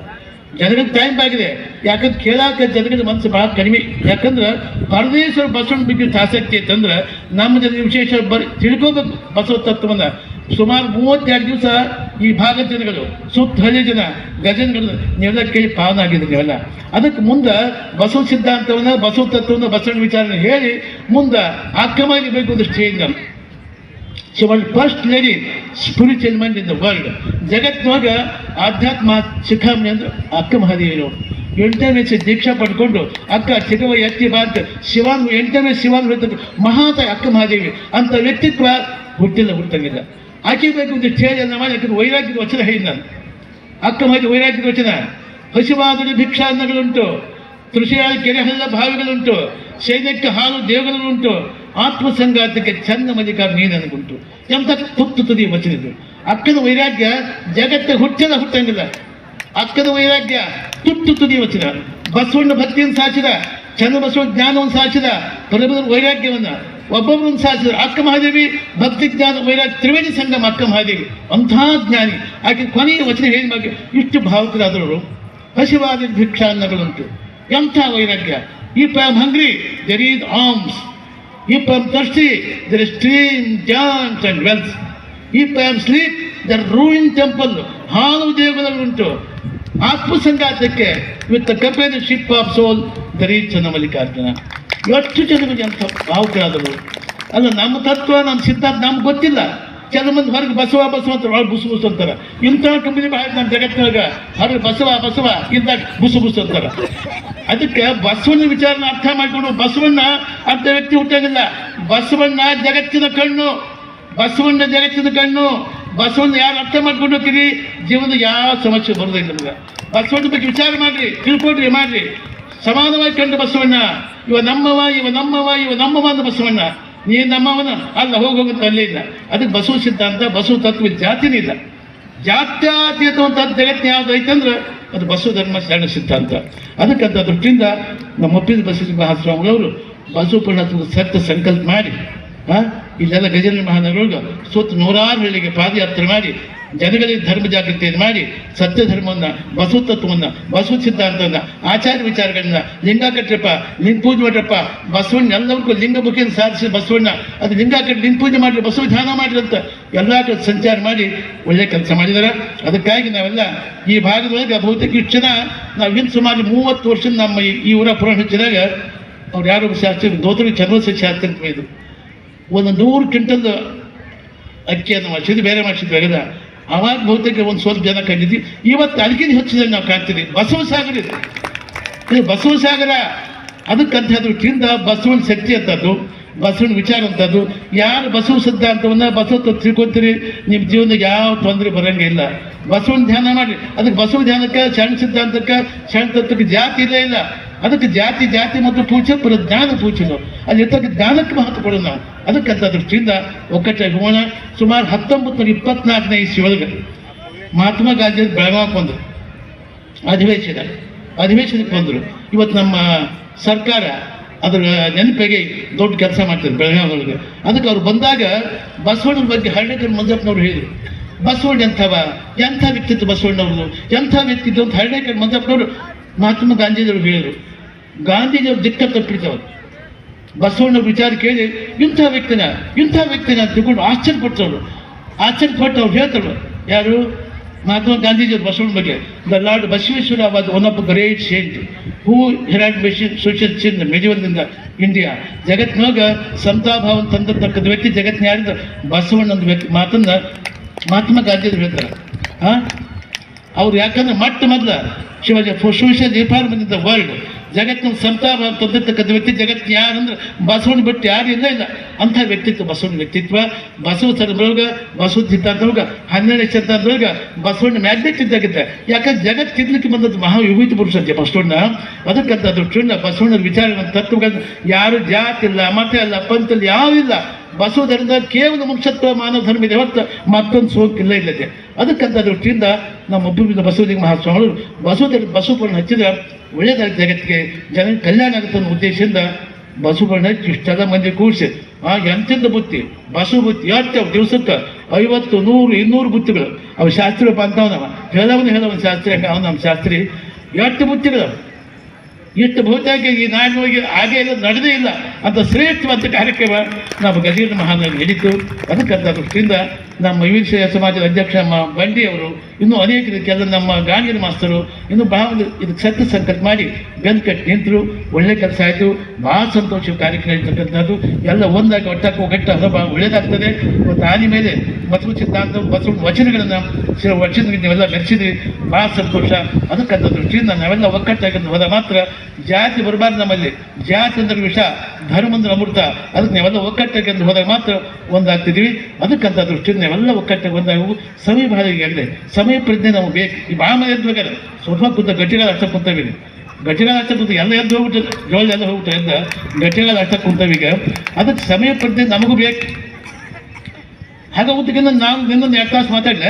ಜನರಿಗೆ ಟೈಮ್ ಆಗಿದೆ. ಯಾಕಂದ್ರೆ ಕೇಳಾಕ ಜನಗಳ ಮನಸ್ಸು ಭಾಳ ಕಡಿಮೆ. ಯಾಕಂದ್ರೆ ಪರದೇಶ್ವರ ಬಸವಣ್ಣ ಬಗ್ಗೆ ಆಸಕ್ತಿ ಐತಂದ್ರೆ ನಮ್ಮ ಜನ ವಿಶೇಷ ಬರ್ ತಿಳ್ಕೋಬೇಕು ಬಸವ ತತ್ವವನ್ನ. ಸುಮಾರು ಮೂವತ್ತೆರಡು ದಿವಸ ಈ ಭಾಗ ಜನಗಳು, ಸುತ್ತ ಹಳ್ಳಿ ಜನ ಗಜನ್ಗಳು ನೆಲಕ್ಕೆ ಕೇಳಿ ಪಾವನ ಆಗಿದ್ರು ನೀವೆಲ್ಲ. ಅದಕ್ಕೆ ಮುಂದೆ ಬಸವ ಸಿದ್ಧಾಂತವನ್ನ, ಬಸವ ತತ್ವವನ್ನು ಬಸವಣ್ಣ ವಿಚಾರನ ಹೇಳಿ ಮುಂದೆ ಆಕ್ರಮವಾಗಿ ಬೇಕು stage she was first lady spiritual mind in the world ಜಗತ್ತಿನಾಗ ಆಧ್ಯಾತ್ಮ ಶಿಖಾಮಣಿ ಅಂದ್ರೆ ಅಕ್ಕ ಮಹಾದೇವಿಯರು ಎಂಟನೇ ಸಿ ದೀಕ್ಷಾ ಪಡ್ಕೊಂಡು ಅಕ್ಕ ಚಿಗವ ಎತ್ತಿ ಬಾತ್ ಶಿವಾನ್, ಎಂಟನೇ ಶಿವಾನ್ ಮಹಾತ ಅಕ್ಕ ಮಹಾದೇವಿ ಅಂತ ವ್ಯಕ್ತಿತ್ವ ಹುಟ್ಟಿಲ್ಲ ಹುಟ್ಟಂಗಿಲ್ಲ. ಆಕೆ ಬೇಕು ಒಂದು ಸ್ಟೇಜ್ ಎಲ್ಲ ಮಾಡಿ ಯಾಕಂದ್ರೆ ವೈರಾಗ್ಯದ ವಚನ ಹೇಳಿದ ನಾನು. ಅಕ್ಕ ಮಹಾದೇವಿ ವೈರಾಗ್ಯದ ವಚನ. ಹಸಿವಾದರೆ ಭಿಕ್ಷಾನ್ನಗಳುಂಟು. ತೃಷಿಯಾದ ಕೆರೆ ಹಳ್ಳ ಬಾವಿಗಳುಂಟು. ಸೈನ್ಯಕ್ಕೆ ಹಾಲು ದೇವಗಳುಂಟು ಆತ್ಮಸಂಘಾತಕ್ಕೆ ಚಂದ ಮಲ್ಲಿಕಾರ ನೀನನ್ಗುಂಟು ಎಂತ ತುತ್ತು ತುದಿ ವಚನದ್ದು. ಅಕ್ಕನ ವೈರಾಗ್ಯ ಜಗತ್ತ ಹುಟ್ಟದ ಹುಟ್ಟಂಗಿಲ್ಲ. ಅಕ್ಕದ ವೈರಾಗ್ಯ ತುತ್ತು ತುದಿ ವಚನ. ಬಸವಣ್ಣ ಭಕ್ತಿಯನ್ನು ಸಾಚಿದ, ಚಂದ್ರ ಬಸವ ಜ್ಞಾನವನ್ನು ಸಾಚಿದ ಪ್ರಭುದ ವೈರಾಗ್ಯವನ್ನ. ಒಬ್ಬೊಬ್ಬರನ್ನು ಸಾಧಿಸಿದ್ರು. ಅಕ್ಕ ಮಹಾದೇವಿ ಭಕ್ತಿ ಜ್ಞಾನ ವೈರಾಗ್ಯ ತ್ರಿವೇಣಿ ಸಂಗಮ ಅಕ್ಕ ಮಹಾದೇವಿ. ಅಂತಹ ಜ್ಞಾನಿ. ಆಕೆ ಕೊನೆಯ ವಚನ ಹೇಳಿದ ಬಗ್ಗೆ ಇಷ್ಟು ಭಾವುಕರಾದವರು. ಹಸಿವಾದ ಭಿಕ್ಷಾನ್ನಗಳುಂಟು ಎಂಥ ವೈರಾಗ್ಯ. ಈ I am hungry there is alms if I am thirsty there is stream John's and wells ಈ I am sleep there ruin temple ಹಾಲು ದೇವಗಳುಂಟು ಆತ್ಮಸಂಘಾತಕ್ಕೆ with the ship of soul there is Channa Mallikarjuna ಎಷ್ಟು ಜನರಿಗೆ ಅಂತ ಭಾವುಕರಾದರು ಅಲ್ಲ, ನಮ್ಮ ತತ್ವ, ನಮ್ಮ ಸಿದ್ಧಾಂತ ನಮ್ಗೆ ಗೊತ್ತಿಲ್ಲ. ಕೆಲವು ಮಂದಿ ಹೊರಗೆ ಬಸವ ಬಸವ ಅಂತ ಒಳಗೆ ಬುಸು ಬುಸು ಅಂತಾರೆ. ಇಂಥ ಕಂಪನಿ ಭಾಳ ನಮ್ಮ ಜಗತ್ತಿನಾಗ ಹೊರಗೆ ಬಸವ ಬಸವ, ಇದ್ದಾಗ ಬುಸು ಬುಸು ಅಂತಾರೆ. ಅದಕ್ಕೆ ಬಸವನ ವಿಚಾರನ ಅರ್ಥ ಮಾಡಿಕೊಂಡು ಬಸವಣ್ಣ ಅರ್ಧ ವ್ಯಕ್ತಿ ಹುಟ್ಟಂಗಿಲ್ಲ. ಬಸವಣ್ಣ ಜಗತ್ತಿನ ಕಣ್ಣು. ಬಸವಣ್ಣ ಜಗತ್ತಿನ ಕಣ್ಣು. ಬಸವಣ್ಣ ಯಾರು ಅರ್ಥ ಮಾಡ್ಕೊಂಡು ಹೋಗ್ತೀರಿ? ಜೀವನದ ಯಾವ ಸಮಸ್ಯೆ ಬರೋದಿಲ್ಲ ನಮ್ಗೆ. ಬಸವಣ್ಣ ಬಗ್ಗೆ ವಿಚಾರ ಮಾಡ್ರಿ ತಿಳ್ಕೊಡ್ರಿ ಮಾಡ್ರಿ. ಸಮಾನವಾಗಿ ಕಂಡು ಬಸವಣ್ಣ, ಇವ ನಮ್ಮವ ಇವ ನಮ್ಮವ ಇವ ನಮ್ಮವ ಅಂದ ಬಸವಣ್ಣ. ನೀ ನಮ್ಮವನ? ಅಲ್ಲ ಹೋಗುವಂತ ಅಲ್ಲೇ ಇಲ್ಲ ಅದಕ್ಕೆ ಬಸವ ಸಿದ್ಧಾಂತ, ಬಸವ ತತ್ವ ಜಾತಿನೇ ಇಲ್ಲ. ಜಾತ್ಯಾತೀತವಂತ ಜಗತ್ತಿನ ಯಾವ್ದು ಐತಂದ್ರೆ ಅದು ಬಸವ ಧರ್ಮ ಶರಣ ಸಿದ್ಧಾಂತ. ಅದಕ್ಕಂತ ದೃಷ್ಟಿಯಿಂದ ನಮ್ಮ ಒಪ್ಪಿದ ಬಸವ ಮಹಾಸ್ವಾಮಿಗಳವರು ಬಸವಪುರ ಸತ್ಯ ಸಂಕಲ್ಪ ಮಾಡಿ ಹಾಂ ಇಲ್ಲೆಲ್ಲ ಗಜೇಂದ್ರ ಮಹಾನಗರೊಳಗೆ ಸುತ್ತ ನೂರಾರು ಹಳ್ಳಿಗೆ ಪಾದಯಾತ್ರೆ ಮಾಡಿ ಜನಗಳಿಗೆ ಧರ್ಮ ಜಾಗೃತಿಯನ್ನು ಮಾಡಿ ಸತ್ಯ ಧರ್ಮವನ್ನು ಬಸವ ತತ್ವವನ್ನು ಬಸವ ಸಿದ್ಧಾಂತವನ್ನು, ಆಚಾರ ವಿಚಾರಗಳನ್ನ ಲಿಂಗ ಕಟ್ಟಪ್ಪ ಪೂಜೆ ಮಾಡ್ರಪ್ಪ ಬಸವಣ್ಣ ಎಲ್ಲವಕ್ಕೂ ಲಿಂಗ ಮುಖೇನ ಸಾಧಿಸಿ ಬಸವಣ್ಣ, ಅದು ಲಿಂಗ ಕಟ್ಟಿ ಲಿಂಗ ಪೂಜೆ ಮಾಡ್ರಿ ಬಸವ ಧ್ಯಾನ ಮಾಡ್ರಿ ಅಂತ ಎಲ್ಲ ಕಡೆ ಸಂಚಾರ ಮಾಡಿ ಒಳ್ಳೆ ಕೆಲಸ ಮಾಡಿದ್ದಾರೆ ಅದಕ್ಕಾಗಿ ನಾವೆಲ್ಲ ಈ ಭಾಗದೊಳಗೆ ಬಹುತೇಕ ಇಷ್ಟು ನಾವು ಇನ್ನು ಸುಮಾರು ಮೂವತ್ತು ವರ್ಷದ ನಮ್ಮ ಈ- ಊರ ಪುರಾಣ ಹಚ್ಚಿದಾಗ ಅವ್ರು ಯಾರು ಶಾಸ್ತ್ರಿ, ದೋತರಿ ಚಂದ್ರವರ್ಷ ಶಾಸ್ತ್ರಿ ಇದು ಒಂದು ನೂರು ಕ್ವಿಂಟಲ್ ಅಕ್ಕಿಯನ್ನು ಮಾಡಿಸಿದ್ದು ಬೇರೆ ಮಾಡಿಸಿದ್ವಿ ಆಗದ? ಅವಾಗ ಬಹುತೇಕ ಒಂದು ಸ್ವಲ್ಪ ಜನ ಕಂಡಿದ್ವಿ. ಇವತ್ತು ಅದಕ್ಕಿಂತ ಹೆಚ್ಚಿದಾಗ ನಾವು ಕಾಣ್ತೀವಿ. ಬಸವ ಸಾಗರ ಇದು. ಈ ಬಸವ ಸಾಗರ ಅದಕ್ಕಂತ ದೃಷ್ಟಿಯಿಂದ ಬಸವನ ಶಕ್ತಿ ಅಂತದ್ದು, ಬಸವನ ವಿಚಾರ ಅಂತದ್ದು. ಯಾರು ಬಸವ ಸಿದ್ಧಾಂತವನ್ನ ಬಸವ ತಿಳ್ಕೊತೀರಿ. ನಿಮ್ಮ ಜೀವನಕ್ಕೆ ಯಾವ ತೊಂದರೆ ಬರಂಗಿಲ್ಲ ಬಸವನ ಧ್ಯಾನ ಮಾಡಿ ಅದಕ್ಕೆ ಬಸವ ಧ್ಯಾನಕ್ಕೆ, ಶರಣ ಸಿದ್ಧಾಂತಕ್ಕೆ, ಶರಣ ತತ್ವಕ್ಕೆ ಜಾತಿ ಇಲ್ಲ ಇಲ್ಲ. ಅದಕ್ಕೆ ಜಾತಿ ಜಾತಿ ಮತ್ತು ಪೂಜೆ ಪರ ಜ್ಞಾನ ಪೂಜೆನು ಅಲ್ಲಿ ಇರ್ತಕ್ಕ ಜ್ಞಾನಕ್ಕೆ ಮಹತ್ವ ಕೊಡೋದು ನಾವು. ಅದಕ್ಕಂತ ದೃಷ್ಟಿಯಿಂದ ಒಕ್ಕಟ್ಟೆ ಹೋಣ ಸುಮಾರು ಹತ್ತೊಂಬತ್ತು ಇಪ್ಪತ್ನಾಲ್ಕನೇ ಇಸ್ವಿ ಒಳಗೆ ಮಹಾತ್ಮ ಗಾಂಧಿ ಬೆಳಗಾವಕ್ಕೆ ಬಂದರು. ಅಧಿವೇಶನ, ಅಧಿವೇಶನಕ್ಕೆ ಬಂದರು. ಇವತ್ತು ನಮ್ಮ ಸರ್ಕಾರ ಅದರ ನೆನಪಿಗೆ ದೊಡ್ಡ ಕೆಲಸ ಮಾಡ್ತಾರೆ ಬೆಳಗಾವಿಯೊಳಗೆ ಅದಕ್ಕೆ ಅವ್ರು ಬಂದಾಗ ಬಸವಣ್ಣನ ಬಗ್ಗೆ ಹರಡೇಕರ್ ಮಂಜಪ್ಪನವ್ರು ಹೇಳಿದರು. ಬಸವಣ್ಣ ಎಂಥವ? ಎಂಥ ವ್ಯಕ್ತಿತ್ವ ಬಸವಣ್ಣವ್ರದ್ದು? ಎಂಥ ವ್ಯಕ್ತಿತ್ವ ಅಂತ ಹರಡೇಕರ್ ಮಂಜಪ್ಪನವರು ಮಹಾತ್ಮ ಗಾಂಧೀಜಿಯವರು ಹೇಳಿದರು. ಗಾಂಧೀಜಿಯವ್ರು ದಿಕ್ಕ ತಪ್ಪಿದ್ದವರು. ಬಸವಣ್ಣ ವಿಚಾರ ಕೇಳಿ, ಇಂಥ ವ್ಯಕ್ತಿನ ಇಂಥ ವ್ಯಕ್ತಿನ ಅಂತ ತಿಳ್ಕೊಂಡು ಆಶ್ಚರ್ಯಪಟ್ಟವರು. ಆಶ್ಚರ್ಯಪಟ್ಟು ಅವ್ರು ಹೇಳ್ತಾರೆ ಯಾರು? ಮಹಾತ್ಮ ಗಾಂಧೀಜಿ ಬಸವಣ್ಣ ಬಗ್ಗೆ. The Lord Basaveshwara was one of great saint who herald machine social chin ಮೆಜುವಲ್ನಿಂದ India ಜಗತ್ತಿನಾಗ ಸಮತಾಭಾವನ ತಂದಿರ್ತಕ್ಕಂಥ ವ್ಯಕ್ತಿ ಜಗತ್ತಿನ ಯಾರಿಂದ? ಬಸವಣ್ಣನ ವ್ಯಕ್ತಿ, ಮಾತನ್ನ ಮಹಾತ್ಮ ಗಾಂಧೀಜಿ ಹೇಳ್ತಾರೆ. ಹಾಂ ಅವ್ರು ಯಾಕಂದ್ರೆ ಮೊಟ್ಟ ಮೊದಲ Shivaji social department in the world ಜಗತ್ತಿನ ಸಂತಾಪ ತಂದಿರ್ತಕ್ಕಂಥ ವ್ಯಕ್ತಿ ಜಗತ್ತಿನ ಯಾರಂದ್ರೆ ಬಸವಣ್ಣ ಬಿಟ್ಟು ಯಾರು ಇಲ್ಲ ಇಲ್ಲ. ಅಂಥ ವ್ಯಕ್ತಿತ್ವ ಬಸವಣ್ಣ ವ್ಯಕ್ತಿತ್ವ, ಬಸವ ಸರೊಳಗ ಬಸವ ಸಿದ್ಧಾಂತದೊಳಗ ಹನ್ನೆರಡು ಶತಾಬ್ದದೊಳಗ ಬಸವಣ್ಣ ಮ್ಯಾಗ್ನೆಟ್ ಇದ್ದಾಗಿದ್ದ ಯಾಕಂದ್ರೆ ಜಗತ್ತು ಕಿದ್ಲಿಕ್ಕೆ ಬಂದದ್ದು ಮಹಾ ವಿಭೂತಿ ಪುರುಷ ಅಂತೆ ಬಸವಣ್ಣ. ಅದಕ್ಕಂತ ದೃಷ್ಟಿಯಿಂದ ಬಸವಣ್ಣನ ವಿಚಾರ ತತ್ವಗಳನ್ನು ಯಾರು ಜಾತಿ ಇಲ್ಲ ಮತ ಇಲ್ಲ ಪಂಥ ಇಲ್ಲ. ಯಾವಿಲ್ಲ ಬಸವ ಧರ್ಮದ ಕೇವಲ ಮನುಷ್ಯತ್ವ ಮಾನವ ಧರ್ಮ ಇದೆ. ಹೊರತು ಮತ್ತೊಂದು ಸೋಕಿಲ್ಲ ಇಲ್ಲದೆ. ಅದಕ್ಕಂತ ದೃಷ್ಟಿಯಿಂದ ನಮ್ಮ ಒಬ್ಬರಿಂದ ಬಸವಲಿಂಗ ಮಹಾಸ್ವಾಮಿಗಳು ಬಸವ ಧರ್ಮ ಹಚ್ಚಿದ್ರೆ ಹಚ್ಚಿದ ಒಳ್ಳೆಯದಾದ ಜಗತ್ತಿಗೆ. ಜನ ಕಲ್ಯಾಣ ಆಗುತ್ತೆ ಅನ್ನೋ ಉದ್ದೇಶದಿಂದ ಬಸವಪರ್ಣ ಹಚ್ಚಿ ಇಷ್ಟೆಲ್ಲ ಮಂದಿ ಕೂಡಿಸಿ, ಆ ಎಂತಿಂದ ಬುತ್ತಿ, ಬಸವ ಬುತ್ತಿ ಎಷ್ಟು ದಿವಸಕ್ಕೆ ಐವತ್ತು, ನೂರು, ಇನ್ನೂರು ಬುತ್ತಿಗಳು. ಅವು ಶಾಸ್ತ್ರಿ ಬಂದವನವ ಹೇಳವನು ಹೇಳವನು ಶಾಸ್ತ್ರಿ ಅವನ ನಮ್ಮ ಶಾಸ್ತ್ರಿ. ಎಷ್ಟು ಬುತ್ತಿಗಳು? ಇಷ್ಟು ಬಹುತೇಕ ಈ ನಾಡಿನೊಳಗೆ ಹಾಗೆ ಇಲ್ಲ ನಡೆದೇ ಇಲ್ಲ. ಅಂತ ಶ್ರೇಷ್ಠವಾದ ಕಾರ್ಯಕ್ರಮ ನಮ್ಮ ಗಜೇಂದ್ರ ಮಹಾನಗರ ನಡೀತು. ಅದಕ್ಕಂತ ದೃಷ್ಟಿಯಿಂದ ನಮ್ಮ ವೀರಶೈವ ಸಮಾಜದ ಅಧ್ಯಕ್ಷ ಬಂಡಿ ಅವರು ಇನ್ನೂ ಅನೇಕ ರೀತಿಯಲ್ಲ ನಮ್ಮ ಗಾಂಗಿರ ಮಾಸ್ತರು ಇನ್ನು ಬಹಳ ಇದಕ್ಕೆ ಸತ್ಯ ಸಂಕಲ್ಪ ಮಾಡಿ ಬೆಂದು ಕಟ್ಟಿ ನಿಂತರು, ಒಳ್ಳೆ ಕೆಲಸ ಆಯಿತು. ಭಾಳ ಸಂತೋಷ ಕಾರ್ಯಕ್ರಮ ಇರ್ತಕ್ಕಂಥದ್ದು ಎಲ್ಲ ಒಂದಾಗಿ ಒಟ್ಟಾಗಿ ಅದು ಭಾಳ ಒಳ್ಳೇದಾಗ್ತದೆ. ಮತ್ತು ಆನಿ ಮೇಲೆ ಬಸವ ಸಿದ್ಧಾಂತ ಬಸವ ವಚನಗಳನ್ನು ಶಿವ ವಚನ ನೀವೆಲ್ಲ ಮೆರೆಸಿದ್ರಿ. ಭಾಳ ಸಂತೋಷ. ಅದಕ್ಕಂಥ ದೃಷ್ಟಿಯಿಂದ ನಾವೆಲ್ಲ ಒಗ್ಗಟ್ಟಾಗಿ ಹೋದ ಮಾತ್ರ ಜಾತಿ ಬರಬಾರ್ದು ನಮ್ಮಲ್ಲಿ. ಜಾತಿ ಅಂದ್ರೆ ವಿಷ, ಧರ್ಮ ಅಂದ್ರೆ ಅಮೃತ. ಅದಕ್ಕೆ ನಾವೆಲ್ಲ ಒಗ್ಗಟ್ಟಾಗಿ ಹೋದಾಗ ಮಾತ್ರ ಒಂದಾಗ್ತಿದ್ದೀವಿ. ಅದಕ್ಕಂತ ದೃಷ್ಟಿಯಿಂದ ನಾವೆಲ್ಲ ಒಗ್ಗಟ್ಟಾಗಿ ಒಂದಾಗ. ಸಮಯ ಬಹಳ ಪ್ರಜ್ಞೆ ನಮಗೆ ಬೇಕು ಈ ಬಾಮ ಎದ್ಬೇಕಾದ್ರೆ ಸ್ವಲ್ಪ ಕುಂತ ಗಟ್ಟಿಗಳ ಅಷ್ಟ ಕುಂತವಿದೆ. ಗಟ್ಟಿಗಳ ಅಷ್ಟ ಕುಂತ ಎಲ್ಲ ಎದ್ದು ಹೋಗ್ಬಿಟ್ಟು ಜೋಳ ಎಲ್ಲ ಹೋಗ್ಬಿಟ್ಟು ಎದ್ದ ಗಟ್ಟಿಗಳ ಅಷ್ಟ ಕುಂತವೀಗ. ಅದಕ್ಕೆ ಸಮಯ ಪ್ರಜ್ಞೆ ನಮಗೂ ಬೇಕು. ಹಾಗೆ ಉದ್ದಕ್ಕಿಂತ ನಾವು ನಿನ್ನೊಂದು ಎರಡು ತಾಸು ಮಾತಾಡ್ಲ?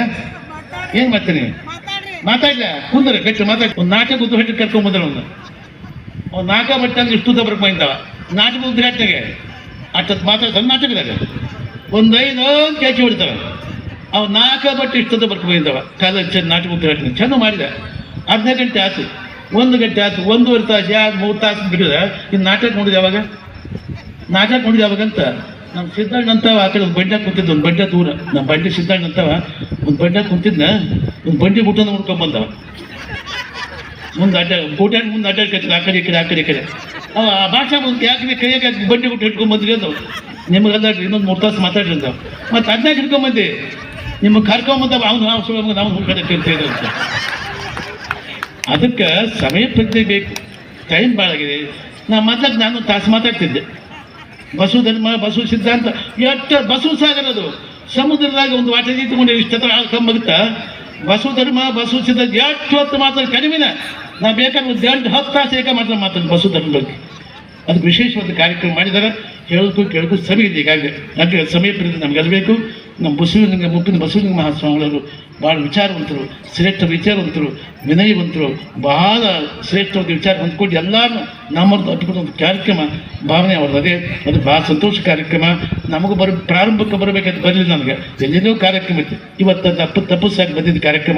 ಏನು ಮಾಡ್ತೀನಿ ಮಾತಾಡ್ಲ? ಕುಂದ್ರೆ ಗಟ್ಟಿ ಮಾತಾಡಿ ಒಂದು ನಾಟಕ ಉದ್ದು ಹೆಟ್ಟು ಕರ್ಕೊಂಬಂದ್ರೆ ಒಂದು ಅವ್ನು. ನಾಟಕ ಬಟ್ಟೆ ಇಷ್ಟು ಉದ್ದ ಬರ್ಕೊಂಡ್ ಬಂದವ ನಾಟಕ ಉದ್ಘಾಟನೆಗೆ. ಅಷ್ಟೊತ್ತು ಮಾತಾಡ್ತಾನೆ ನಾಟಕದಾಗ. ಒಂದು ಐದು ಕೇಚಿ ಹೊಡಿತಾವ ಅವ್ ನಾಲ್ಕ ಬಟ್ಟೆ ಇಷ್ಟದ ಬರ್ಕೊಂಡಿದ್ದವ ಕಾಲ ಚೆಂದ ನಾಟಕ ಉದ್ಘಾಟನೆ ಚೆಂದ ಮಾಡಿದ. ಅರ್ಧ ಗಂಟೆ ಆತು ಒಂದು ಗಂಟೆ ಆತು ಒಂದೂವರೆ ತಾಸು ಯಾರು ಮೂರು ತಾಸು ಬಿಟ್ಟಿದ. ಇನ್ನು ನಾಟಕ ನೋಡಿದ ಯಾವಾಗ? ನಾಟಕ ನೋಡಿದ ಯಾವಾಗಂತ? ನಮ್ಮ ಸಿದ್ಧಾರ್ಥ ಅಂತವ ಆ ಕಡೆ ಒಂದು ಬಂಡೆ ಕುಂತಿದ್ದ, ಒಂದು ಬಂಡೆ ದೂರ. ನಮ್ಮ ಬಂಡೆ ಸಿದ್ಧಾರ್ಥ ಅಂತವ ಒಂದು ಬಂಡೆ ಕುಂತಿದ್ನ, ಒಂದು ಬಂಡಿ ಬುಟ್ಟನ ಹುಡ್ಕೊಂಡ್ ಬಂದವ. ಮುಂದೆ ಅಡ್ಡ ಗೋಟ್ಯಾಗ ಮುಂದೆ ಅಡ್ಡಾಡ್ಕತ್ತಿಲ್ಲ ಆ ಕಡೆ, ಈ ಕಡೆ, ಆ ಕಡೆ, ಈ ಕಡೆ. ಅವ ಆ ಭಾಷೆ ಮುಂದೆ ಯಾಕೆ ಕೈಯಾಗ ಬಂಡಿ ಬಿಟ್ಟು ಹಿಡ್ಕೊಂಡ್ ಬಂದ್ರಿ ಅಂದವು. ನಿಮಗೆಲ್ಲ ಇನ್ನೊಂದು ಮೂರು ತಾಸು ಮಾತಾಡ್ರಿ ಅಂತ ಮತ್ತೆ ಅದನ್ನ ಹಿಡ್ಕೊಂಬಂದಿ ನಿಮಗೆ ಕರ್ಕೊಂಬಂದ ಅವನು ನಾವು ನಾವು ಹುಡ್ಕಡೆ ಕೇಳ್ತೇವೆ ಅಂತ ಅದಕ್ಕೆ ಸಮಯ ಪ್ರಜ್ಞೆ ಬೇಕು. ಟೈಮ್ ಬಾಳಾಗಿದೆ. ನಾ ಮಾತಾಡ್, ನಾನು ತಾಸು ಮಾತಾಡ್ತಿದ್ದೆ. ಬಸು ಧರ್ಮ, ಬಸು ಸಿದ್ಧಾಂತ ಎಷ್ಟು ಬಸು ಸಾಗರ ಅದು. ಸಮುದ್ರದಾಗ ಒಂದು ವಾಟೆ ಇಟ್ಕೊಂಡು ಇಷ್ಟತ್ರ ಹಾಕೊಂಬಗುತ್ತಾ ಬಸು ಧರ್ಮ, ಬಸು ಸಿದ್ಧಾಂತ ಎಷ್ಟು ಹೊತ್ತು ಮಾತಾಡಿ, ಕಡಿಮೆನ. ನಾ ಬೇಕಾದ್ರೆ ಒಂದು ಎಂಟು, ಹತ್ತು ತಾಸು ಏಕ ಮಾತ್ರ ಮಾತಾಡಿ ಬಸು ಧರ್ಮ ಬಗ್ಗೆ. ಅದಕ್ಕೆ ವಿಶೇಷವಾದ ಕಾರ್ಯಕ್ರಮ ಮಾಡಿದ್ದಾರೆ ಹೇಳೋಕ್ಕೂ ಕೇಳೋಕ್ಕೂ ಸಮಯ ಇದೆ ಈಗಾಗಲೇ. ಯಾಕೆ, ಸಮಯ ಪ್ರತಿ ನಮ್ಮ ಬಸ್ಸಿನ ನಮ್ಮ ಮಪ್ಪಿನ ಬಸ್ಸಿನ ಮಹಾಸ್ವಾಮಿಗಳು ಭಾಳ ವಿಚಾರವಂತರು, ಶ್ರೇಷ್ಠ ವಿಚಾರವಂತರು, ವಿನಯವಂತರು, ಬಹಳ ಶ್ರೇಷ್ಠವಾದ ವಿಚಾರ ಹೊಂದ್ಕೊಂಡು ಎಲ್ಲರೂ ನಮ್ಮವ್ರದ್ದು ಅದ್ಭುತ ಒಂದು ಕಾರ್ಯಕ್ರಮ, ಭಾವನೆ ಅವ್ರದ್ದು. ಅದೇ, ಅದು ಭಾಳ ಸಂತೋಷ ಕಾರ್ಯಕ್ರಮ. ನಮಗೂ ಬರ, ಪ್ರಾರಂಭಕ್ಕೆ ಬರಬೇಕಂತ ಬರಲಿಲ್ಲ ನನಗೆ ಎಲ್ಲಿನೂ ಕಾರ್ಯಕ್ರಮ ಇತ್ತು. ಇವತ್ತು ತಪ್ಪು ತಪಸ್ಸಾಗಿ ಬಂದಿದ್ದ ಕಾರ್ಯಕ್ರಮ.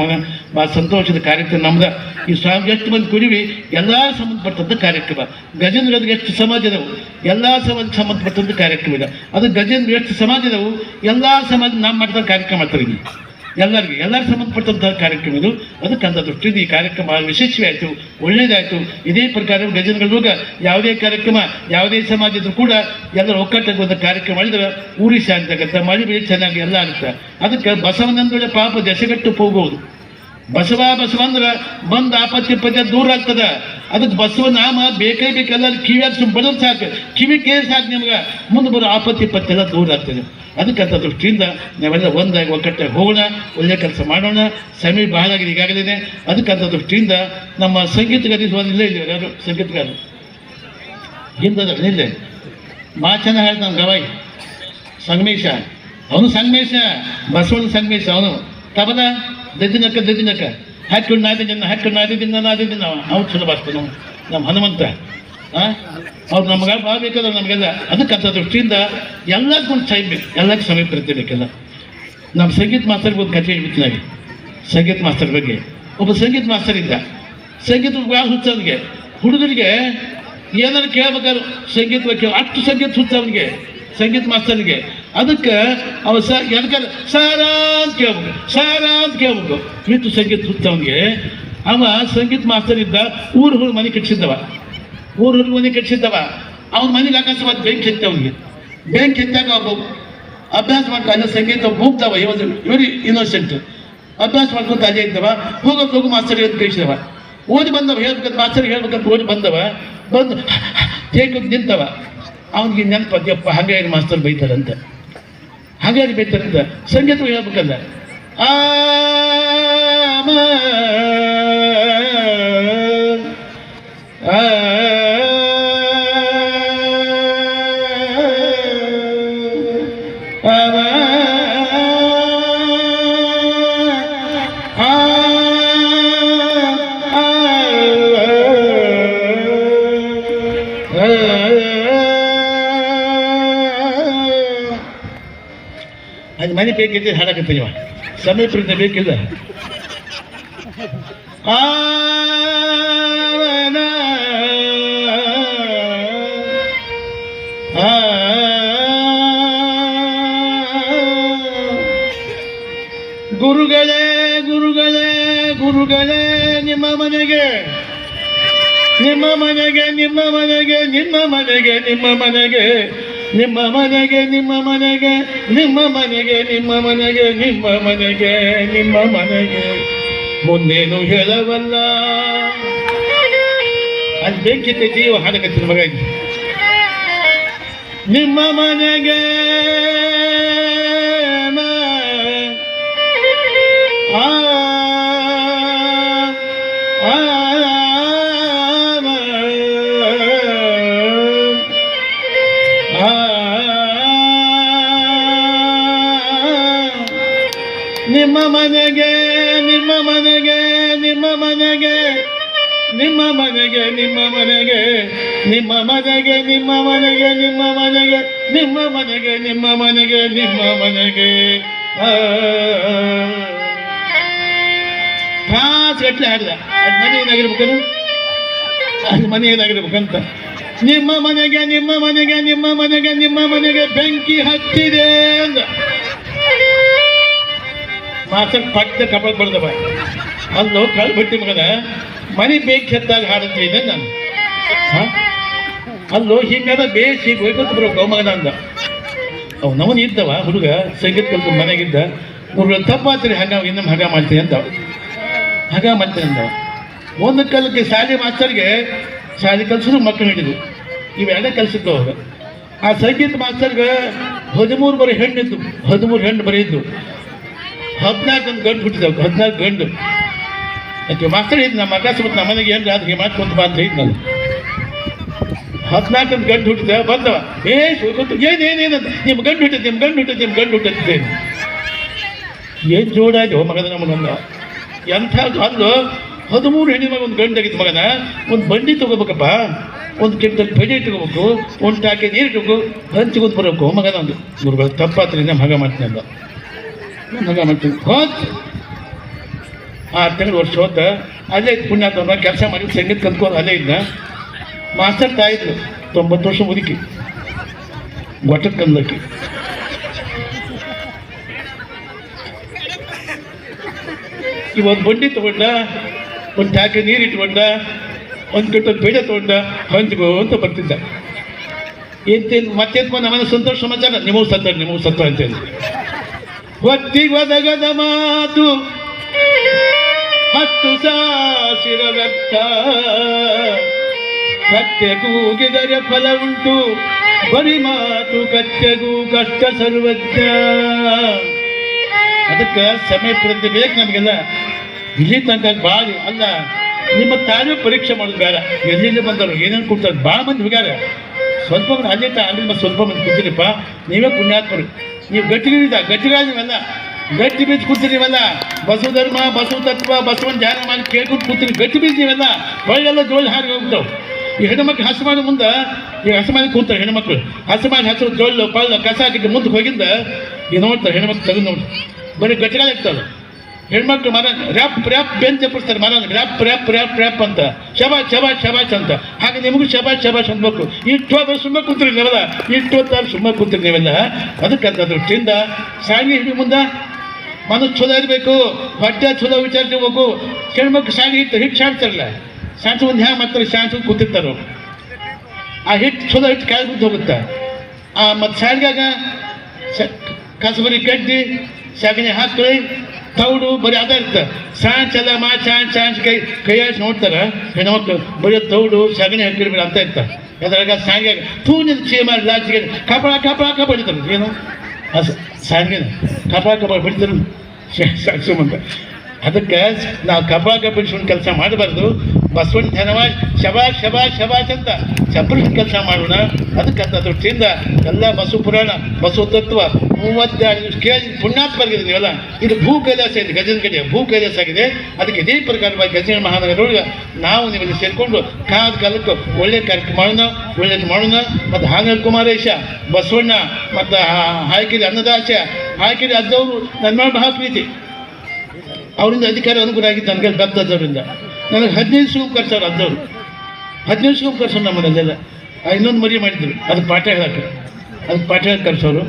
ಭಾಳ ಸಂತೋಷದ ಕಾರ್ಯಕ್ರಮ ನಮ್ದು. ಈ ಸ್ವಾಮಿ, ಎಷ್ಟು ಮಂದಿ ಕುಡಿವಿ, ಎಲ್ಲ ಸಂಬಂಧಪಟ್ಟಂಥ ಕಾರ್ಯಕ್ರಮ. ಗಜೇಂದ್ರಗೆ ಎಷ್ಟು ಸಮಾಜ ಇದಾವು ಎಲ್ಲ ಸಮಾಜ ಸಂಬಂಧಪಟ್ಟಂಥ ಕಾರ್ಯಕ್ರಮ ಇದೆ. ಅದು ಗಜೇಂದ್ರ ಎಷ್ಟು ಸಮಾಜ ಇದಾವು ಎಲ್ಲ ಸಮಾಜ ನಾವು ಮಾಡ್ತಾ ಕಾರ್ಯಕ್ರಮ ಮಾಡ್ತಾರೆ ಎಲ್ಲರಿಗೆ, ಎಲ್ಲರಿಗೂ ಸಂಬಂಧಪಟ್ಟಂತಹ ಕಾರ್ಯಕ್ರಮ ಇದು. ಅದಕ್ಕೆ ಅಂತ ದೃಷ್ಟಿಯಿಂದ ಈ ಕಾರ್ಯಕ್ರಮ ಯಶಸ್ವಿ ಆಯಿತು ಒಳ್ಳೇದಾಯಿತು. ಇದೇ ಪ್ರಕಾರ ಗಜೇಂದ್ರಗಳಾಗ ಯಾವುದೇ ಕಾರ್ಯಕ್ರಮ, ಯಾವುದೇ ಸಮಾಜ ಇದ್ರೂ ಕೂಡ ಎಲ್ಲರೂ ಒಕ್ಕಟ್ಟಾಗಿ ಕಾರ್ಯಕ್ರಮ ಮಾಡಿದ್ರೆ ಊರಿ ಶಾಂತಿ ಆಗುತ್ತೆ ಮಳೆ ಬೆಳೆ ಚೆನ್ನಾಗಿ ಎಲ್ಲ ಆಗುತ್ತೆ. ಅದಕ್ಕೆ ಬಸವನಂದ್ರೆ ಪಾಪ ದಶಗಟ್ಟು ಹೋಗ್ಬೋದು ಬಸವ ಬಸವ ಅಂದ್ರೆ ಬಂದು ಆಪತ್ತಿ ಪದ್ಯ ದೂರ ಆಗ್ತದ. ಅದಕ್ಕೆ ಬಸವ ನಾಮ ಬೇಕೇ ಬೇಕಲ್ಲ ಕಿವಿಯಾಗಿ ಸುಮ್ ಬಡೋದು ಸಾಕು. ಕಿವಿ ಕೇಳಿ ಸಾಕು ನಿಮ್ಗೆ. ಮುಂದೆ ಬರೋ ಆಪತ್ತಿ ಪತ್ತೆಲ್ಲ ದೂರ ಆಗ್ತದೆ. ಅದಕ್ಕಂಥ ದೃಷ್ಟಿಯಿಂದ ನಾವೆಲ್ಲ ಒಂದಾಗಿ ಒಕ್ಕಟ್ಟೆ ಹೋಗೋಣ, ಒಳ್ಳೆ ಕೆಲಸ ಮಾಡೋಣ. ಸಮಯ ಬಹಳ ಆಗಿದೆ ಈಗಾಗಲೇ ಅದಕ್ಕಂಥ ದೃಷ್ಟಿಯಿಂದ ನಮ್ಮ ಸಂಗೀತಗಾರಿ ಇಲ್ಲೇ ಇದ್ದೀವಿ ಯಾರು? ಸಂಗೀತಗಾರರು ಹಿಂದದ ನಿಲ್ಲೆ ಮಾಚನ ಹೇಳ್ತಾನೆ ನಮ್ಮ ಗವಾಯಿ ಸಂಗಮೇಶ. ಅವನು ಸಂಗಮೇಶ. ಬಸವನ ಸಂಗಮೇಶ ಅವನು. ತಬಲ ದದ್ದಿನಕ್ಕ ದದ್ದಿನಕ್ಕ ಹಾಕೊಂಡು ಜನ ಹಾಕೊಂಡು ನಾದಿದ್ದಿನ ನಾವು ಅವ್ರು ಚಲೋ ಬಾಸ್ತಾನ ನಮ್ಮ ಹನುಮಂತ. ಹಾಂ ಅವ್ರು ನಮ್ಗೆ ಭಾಳ ಬೇಕಾದ್ರೆ ನಮಗೆಲ್ಲ. ಅದಕ್ಕಂಥ ದೃಷ್ಟಿಯಿಂದ ಎಲ್ಲದಕ್ಕೂ ಒಂದು ಟೈಮ್ ಬೇಕು ಎಲ್ಲಕ್ಕೆ ಸಮಯ ಪ್ರತಿ ಬೇಕೆಲ್ಲ ನಮ್ಮ ಸಂಗೀತ ಮಾಸ್ತರ್ಗೆ ಒಂದು ಕಥೆ ಹೇಳ್ಬಿಟ್ಟಿನಾಗಿ ಸಂಗೀತ ಮಾಸ್ತರ್ ಬಗ್ಗೆ. ಒಬ್ಬ ಸಂಗೀತ ಮಾಸ್ತರ್ ಇದ್ದ. ಸಂಗೀತ ಭಾಳ ಹುಚ್ಚ ಅವನಿಗೆ ಹುಡುಗರಿಗೆ ಏನಾರು ಕೇಳ್ಬೇಕಾದ್ರು ಸಂಗೀತ ಬಗ್ಗೆ. ಅಷ್ಟು ಸಂಗೀತ ಹುಚ್ಚ ಅವನಿಗೆ ಸಂಗೀತ ಮಾಸ್ತರ್ಗೆ. ಅದಕ್ಕೆ ಅವ ಸ ಎದಕ್ಕೆ ಸಾರ ಅಂತ ಕೇಳ್ಬೇಕು. ಸಾರ ಅಂತ ಕೇಳ್ಬೇಕು. ಇತ್ತು ಸಂಗೀತ ಹುಚ್ಚ ಅವನಿಗೆ ಅವ ಸಂಗೀತ ಮಾಸ್ತರ್ ಇದ್ದ ಊರು ಹುಡುಗ ಮನೆ ಕಟ್ಸಿದ್ದವ. ಊರು ಹುಡುಗ ಮನೆ ಕಟ್ಸಿದ್ದವ. ಅವ್ನ ಮನೆಗೆ ಅಕಸ್ಮಾತ್ ಬೆಂಕಿ ಇತ್ತು ಅವನಿಗೆ. ಬೆಂಕಿ ಇದ್ದಾಗ ಒಬ್ಬ ಅಭ್ಯಾಸ ಮಾಡ್ಕೊಂಡು ಸಂಗೀತ ಮುಗ್ದವ ಇವತ್ತು ಇವರು ಇನ್ನೋಸೆಂಟ್ ಅಭ್ಯಾಸ ಮಾಡ್ಕೊಂತ ಅಲ್ಲೇ ಇದ್ದವ. ಹೋಗೋ ಹೋಗು ಮಾಸ್ತರ್ ಅಂತ ಕಳಿಸಿದವ. ಓದಿ ಬಂದವ, ಹೇಳ್ಬೇಕಂತ ಮಾಸ್ತರ್ ಹೇಳ್ಬೇಕಂತ ಓದಿ ಬಂದವ. ಬಂದು ಹೇಗೆ ನಿಂತವ. ಅವನಿಗೆ ನೆನಪದ್ಯಪ್ಪ ಹಾಗೆ ಮಾಸ್ತರ್ ಬೈತಾರಂತ. ಹಾಗಾಗಿ ಬೈತಾರಂತ ಸಂಗೀತ ಹೇಳ್ಬೇಕಲ್ಲ ಆ ಆ ಅದು ಮನೆ ಬೇಕಿದ್ದೆ ಹಾಡಕತ್ತೀನಿ ಇವ ಸಮೀಪ ಬೇಕಿಲ್ಲ ಗುರುಗಳೇ ಗುರುಗಳೇ ಗುರುಗಳೇ ನಿಮ್ಮ ಮನೆಗೆ ನಿಮ್ಮ ಮನೆಗೆ ನಿಮ್ಮ ಮನೆಗೆ ನಿಮ್ಮ ಮನೆಗೆ ನಿಮ್ಮ ಮನೆಗೆ ನಿಮ್ಮ ಮನೆಗೆ ನಿಮ್ಮ ಮನೆಗೆ ನಿಮ್ಮ ಮನೆಗೆ ನಿಮ್ಮ ಮನೆಗೆ ನಿಮ್ಮ ಮನೆಗೆ ನಿಮ್ಮ ಮನೆಗೆ. ಮುಂದೇನು ಹೇಳವಲ್ಲ. ಅಲ್ಲಿ ಬೇಕಿದ್ದ ಜೀವ ಹಾಡಕತ್ತಿನ ಮಗ. ನಿಮ್ಮ ಮನೆಗೆ. ಮನೆಗೆ ನಿಮ್ಮ ಮನೆಗೆ ನಿಮ್ಮ ಮನೆಗೆ ನಿಮ್ಮ ಮನೆಗೆ ನಿಮ್ಮ ಮನೆಗೆ ನಿಮ್ಮ ಮನೆಗೆ ನಿಮ್ಮ ಮನೆಗೆ ನಿಮ್ಮ ಮನೆಗೆ ನಿಮ್ಮ ಮನೆಗೆ ಗಟ್ಲೆ ಹಾಡ್ದ ಅದು ಮನೆ ಏನಾಗಿರ್ಬೇಕದು ಅದು ಮನೆ ಏನಾಗಿರ್ಬೇಕಂತ ನಿಮ್ಮ ಮನೆಗೆ ನಿಮ್ಮ ಮನೆಗೆ ನಿಮ್ಮ ಮನೆಗೆ ನಿಮ್ಮ ಮನೆಗೆ ಬೆಂಕಿ ಹತ್ತಿದೆ ಅಂದ ಮಾತ್ರ ಪಟ್ಟ ಕಪಳ ಬಡ್ದವ ಅಲ್ಲೋ ಕಳ್ ಬಿಟ್ಟಿ ಮಗನ. ಮನೆ ಬೇಕು ಕೆತ್ತಾಗ ಹಾಡಂತ ನಾನು? ಅಲ್ಲೋ ಹಿಂಗದ ಬೇಸಿ ಹೀಗೆ ಹೋಯ್ಕೊತ ಬರೋ ಮಗನ ಅಂದ. ಅವ್ ನವನ್ ಇದ್ದವ, ಹುಡುಗ, ಸಂಗೀತ ಕಲ್ತು ಮನೆಗಿದ್ದ. ಹುಡುಗ ತಪ್ಪಾತ್ರಿ ಹಂಗ ಇನ್ನೊಮ್ಮೆ ಹಗ ಮಾಡ್ತೀನಿ ಅಂತ ಹಗ ಮಾಡ್ತೀನಿ ಅಂದ. ಒಂದು ಕಾಲಕ್ಕೆ ಶಾಲೆ ಮಾಸ್ತರ್ಗೆ, ಶಾಲೆ ಕಲ್ಸಿದ್ರು ಮಕ್ಕಳು ಹಿಡಿದು. ಇವೆರಡೇ ಕಲ್ಸಿದ್ದು ಅವಾಗ. ಆ ಸಂಗೀತ ಮಾಸ್ತರ್ಗೆ ಹದಿಮೂರು ಬರೀ ಹೆಣ್ಣಿದ್ದು ಹದಿಮೂರು ಹೆಣ್ಣು ಬರೀ ಇದ್ದು. ಹದಿನಾಲ್ಕು ಗಂಡು ಹುಟ್ಟಿದವು ಹದಿನಾಲ್ಕು ಗಂಡು. ಯಾಕೆ ಮಕ್ಕಳು ಇದ್ದು ನಮ್ಮ ಅಕಸ್ಮಾತ್ ನಮ್ಮ ಮನೆಗೆ ಏನು ಅದಕ್ಕೆ ಮಾಡ್ಕೊಂತ ಬಾ ಅಂತ ನಾನು ಗಂಡು ಹುಟ್ಟಿದ ಬಂದವ ಏ ಗೊತ್ತು ಏನು ಏನೇನಂತ ನಿಮ್ಮ ಗಂಡು ಹುಟ್ಟೈತೆ ನಿಮ್ಮ ಗಂಡು ಹುಟ್ಟೈತೆ ನಿಮ್ಮ ಗಂಡು ಹುಟ್ಟಿದ್ದೆ ಏನು ಜೋಡಾಗಿ ಮಗನ ನಮಗಂದ ಎಂಥ ಅಂದು? ಹದಿಮೂರು ಹೆಣ್ಣಿನ ಮಗ ಒಂದು ಗಂಡು ಆಗಿತ್ತು ಮಗನ. ಒಂದು ಬಂಡಿ ತಗೋಬೇಕಪ್ಪ. ಒಂದು ಕೆಟ್ಟಲ್ಲಿ ಪೆಡಿ ಇಟ್ಕೋಬೇಕು ಒಂದು ಟಾಕೆ ನೀರು ಇಟ್ಬೇಕು. ಕೂತ್ ಬರಬೇಕು. ಮಗನ ಒಂದು. ಗುರುಗಳು ತಪ್ಪಾತ್ರಿ ನಮ್ಮ ಮಗ ಮಾಡ್ತೀನಿ ಅಂದ. ಮಗ ಮಾಡ್ತೀನಿ. ಹೋತ್. ಆರು ತಿಂಗಳು ವರ್ಷ ಹೋತ, ಅಲ್ಲೇ ಇತ್ತು ಪುಣ್ಯಾತ್ಮ ಕೆಲಸ ಮಾಡಿ ಸಂಗೀತ ಕಲ್ತ್ಕೊಂಡು ಅಲ್ಲೇ ಇದ್ದ ಮಾಸ್ತರ್ ತಾಯಿದ್ರು ತೊಂಬತ್ತು ವರ್ಷ ಮುದುಕಿ. ಗೊಟ್ಟದ ಕಂದಕ್ಕೆ ಇವತ್ತು ಬಂಡಿ ತಗೊಂಡ, ಒಂದು ಟ್ಯಾಕೆ ನೀರು ಇಟ್ಕೊಂಡ, ಒಂದು ಕಟ್ಟ ಬೇಡ ತಗೊಂಡ, ಹಂಚ್ಕೋ ಅಂತ ಬರ್ತಿದ್ದ. ಏನ್ ಮತ್ತೆ ನಮಗೆ ಸಂತೋಷ ಸಮಾಚಾರ? ನಿಮಗೂ ಸತ್ತ ನಿಮಗೂ ಸತ್ತ ಅಂತೇಳಿ ಒತ್ತಿಗೆ ಒದಗದ ಮಾತು ಹತ್ತು ಸಾಸಿರ ಸತ್ಯ ಕೂಗಿದರೆ ಫಲ ಉಂಟು. ಬರಿ ಮಾತು ಕತ್ತೆಗೂ ಕಷ್ಟ ಸರ್ವಜ್ಞ. ಅದಕ್ಕೆ ಸಮಯ ಪ್ರತಿ ಬೇಕು ನಮಗೆಲ್ಲ. ಇಲ್ಲಿ ತನಕ ಭಾಳ ಅಲ್ಲ, ನಿಮ್ಮ ತಾನೇ ಪರೀಕ್ಷೆ ಮಾಡೋದು ಬೇಡ. ಎಲ್ಲಿಂದ ಬಂದರು ಏನೇನು ಕೊಡ್ತಾರೆ ಭಾಳ ಮಂದಿ ಹೋಗ್ಯಾರ. ಸ್ವಲ್ಪ ಮಂದಿ ಅಲ್ಲೇ ತಾ ಅಲ್ಲಿ ಸ್ವಲ್ಪ ಮಂದಿ ಕೂತಿರಿಪ್ಪ. ನೀವೇ ಪುಣ್ಯಾತ್ಮರು. ನೀವು ಗಟ್ಟಿಗಿರಿದ ಗಟ್ಟಿಗಾದ ನೀವೆಲ್ಲ. ಗಟ್ಟಿ ಬೀಜ ಕೂತಿರಿ ನೀವೆಲ್ಲ ಬಸವ ಧರ್ಮ, ಬಸವ ತತ್ವ, ಬಸವನ ಧ್ಯಾನ ಮಾಡಿ ಕೇಳ್ಕೊಂಡು ಕೂತಿರಿ ಗಟ್ಟಿ ಬೀಜ ನೀವೆಲ್ಲ ಒಳ್ಳೆಲ್ಲ ಜೋಳ ಹಾರಿ ಹೋಗ್ತಾವೆ ಈ ಹೆಣ್ಮಕ್ಳು ಹಸು ಮಾಡಿ ಮುಂದೆ, ಈ ಹಸು ಮಾಡಿ ಕೂತಾರೆ ಹೆಣ್ಮಕ್ಳು. ಹಸು ಮಾಡಿ ಹಸು ಪಳ್ಳ, ಕಸ ಹಾಕಿಟ್ಟು ಮುಂದೆ ಹೋಗಿಂದ, ಈ ನೋಡ್ತಾರೆ ಹೆಣ್ಮಕ್ಳು ತೆಗೆದು ನೋಡಿ. ಬರೀ ಗಟ್ಟಿಗಾಲ ಇರ್ತಾವೆ ಹೆಣ್ಮಕ್ಳು ಮರ, ರ್ಯಾಪ್ ರ್ಯಾಪ್ ಬೆಂಚ್ ಚಪ್ಪಿಸ್ತಾರೆ ಮರ ರ್ಯಾಪ್ ರ್ಯಾಪ್ ರ್ಯಾಪ್ ರ್ಯಾಪ್ ಅಂತ. ಶಬಾಷ್ ಶಬಾಷ್ ಶಬಾಷ್ ಅಂತ. ಹಾಗೆ ನಿಮಗೂ ಶಬಾಷ್ ಶಬಾಷ್ ಅನ್ಬೇಕು. ಇಷ್ಟು ಹೋದ್ರೆ ಸುಮ್ಮನೆ ಕೂತ್ರಿ ನೀವೆಲ್ಲ. ಇಷ್ಟು ಹೊತ್ತಾದ್ರೆ ಸುಮ್ಮನೆ ಕೂತ್ರಿ ನೀವೆಲ್ಲ. ಅದಕ್ಕೆ ಅಂತ ದೃಷ್ಟಿಯಿಂದ ಸಾಯಿ ಹಿಡಿ ಮುಂದೆ ಮನಸ್ಸು ಚಲೋ ಇರಬೇಕು ಹೊಟ್ಟೆ ಚಲೋ ವಿಚಾರಿಸ್ಬೇಕು ಹೆಣ್ಮಕ್ಳು ಸಾಗಿ ಹಿಟ್ಟು ಹಿಟ್ಟು ಸಾಡ್ತಾರಲ್ಲ ಸಾಂಚು ಒಂದು ಹ್ಯಾ ಮಾಡ್ತಾರೆ ಸಾಂಚು ಕೂತಿರ್ತಾರೆ. ಆ ಹಿಟ್ಟು ಚಲೋ ಹಿಟ್ಟು ಕಾಯಿ ಬಿದ್ದು ಹೋಗುತ್ತೆ. ಆ ಮತ್ತು ಸಾಡ್ಗಾಗ ಕಸಬರಿ ಕಡ್ಡಿ ಸಗಣಿ ಹಾಕಿ ತೌಡು, ಬರೀ ಅದ ಇರ್ತ. ಸಾಂಚ್ ಎಲ್ಲ ಮಾ ಸಾಂಚ್ ಸಾಂಚ್ ಕೈ ಕೈ ಹಾಕಿ ನೋಡ್ತಾರ. ಹೆಣ್ಮಕ್ಳು, ಬರೀ ತೌಡು ಸಗಣಿ ಹಾಕಿರ್ಬೇಡ ಅಂತ ಇರ್ತಾರೆ ಅದ್ರಾಗ ಸಾಂಗ್ಯಾಗ, ತೂನಿದ ಮಾಡಿ ಲಾಚಿಗೆ ಕಪಳ ಕಪಳ ಕಪಡಿತಾರೆ ಹಿಡಿತಾರೆ. சாயங்காலம் கபா கபா படித்தனும் சாட்சம் வந்தேன் ಅದಕ್ಕೆ ನಾವು ಕಬ್ಬ ಕಪಿಸ್ಕೊಂಡು ಕೆಲಸ ಮಾಡಬಾರ್ದು. ಬಸವಣ್ಣ ಧನವಾಜ್ ಶಬಾಷ್ ಶಬಾಷ್ ಶಬಾಷ್ ಅಂತ ಚಪ್ಪಲಿನ ಕೆಲಸ ಮಾಡೋಣ. ಅದಕ್ಕೆ ಅಂತ ದೃಷ್ಟಿಯಿಂದ ಎಲ್ಲ ಬಸವ ಪುರಾಣ, ಬಸವ ತತ್ವ ಮೂವತ್ತೆರಡು ದಿವಸ ಕೇಳಿ ಪುಣ್ಯಾತ್ಮರ್ಗಿದೆ ನೀವೆಲ್ಲ ಇದು ಭೂ ಕೈಲಾಸ ಇದೆ, ಗಜನ ಕಡೆ ಭೂ ಕೈಲಾಸ ಆಗಿದೆ. ಅದಕ್ಕೆ ಇದೇ ಪ್ರಕಾರವಾಗಿ ಗಜನ ಮಹಾನಗರದೊಳಗೆ ನಾವು ನಿಮ್ಮಲ್ಲಿ ಸೇರಿಕೊಂಡು ಕಾದ ಕಾಲಕ್ಕೆ ಒಳ್ಳೆ ಕಾರ್ಯಕ್ರಮ ಮಾಡೋಣ, ಒಳ್ಳೇದು ಮಾಡೋಣ. ಮತ್ತು ಹಾನಲ್ ಕುಮಾರೇಶ, ಬಸವಣ್ಣ, ಮತ್ತು ಹಾಯ್ಕಿರಿ ಅನ್ನದಾಸ, ಹಾಯ್ಕಿರಿ ಅಜ್ಜವರು, ನನ್ನ ಬಹಳ ಪ್ರೀತಿ ಅವರಿಂದ ಅಧಿಕಾರ ಅನುಕೂಲ ಆಗಿತ್ತು ನನಗೆ ಬೆತ್ತದವರಿಂದ ನನಗೆ ಹದಿನೈದು ಸುಗಮ್ ಕರ್ಸೋರು ಅದ್ದವರು ಹದಿನೈದು ಸುಗಮ್ ಕರ್ಸೋರು ನಮ್ಮನೆಲ್ಲ ಇನ್ನೊಂದು ಮರಿ ಮಾಡಿದ್ರು. ಅದಕ್ಕೆ ಪಾಠ ಹೇಳಕ್ಕೆ. ಅದಕ್ಕೆ ಪಾಠ ಹೇಳಿ ಕರ್ಸೋರು.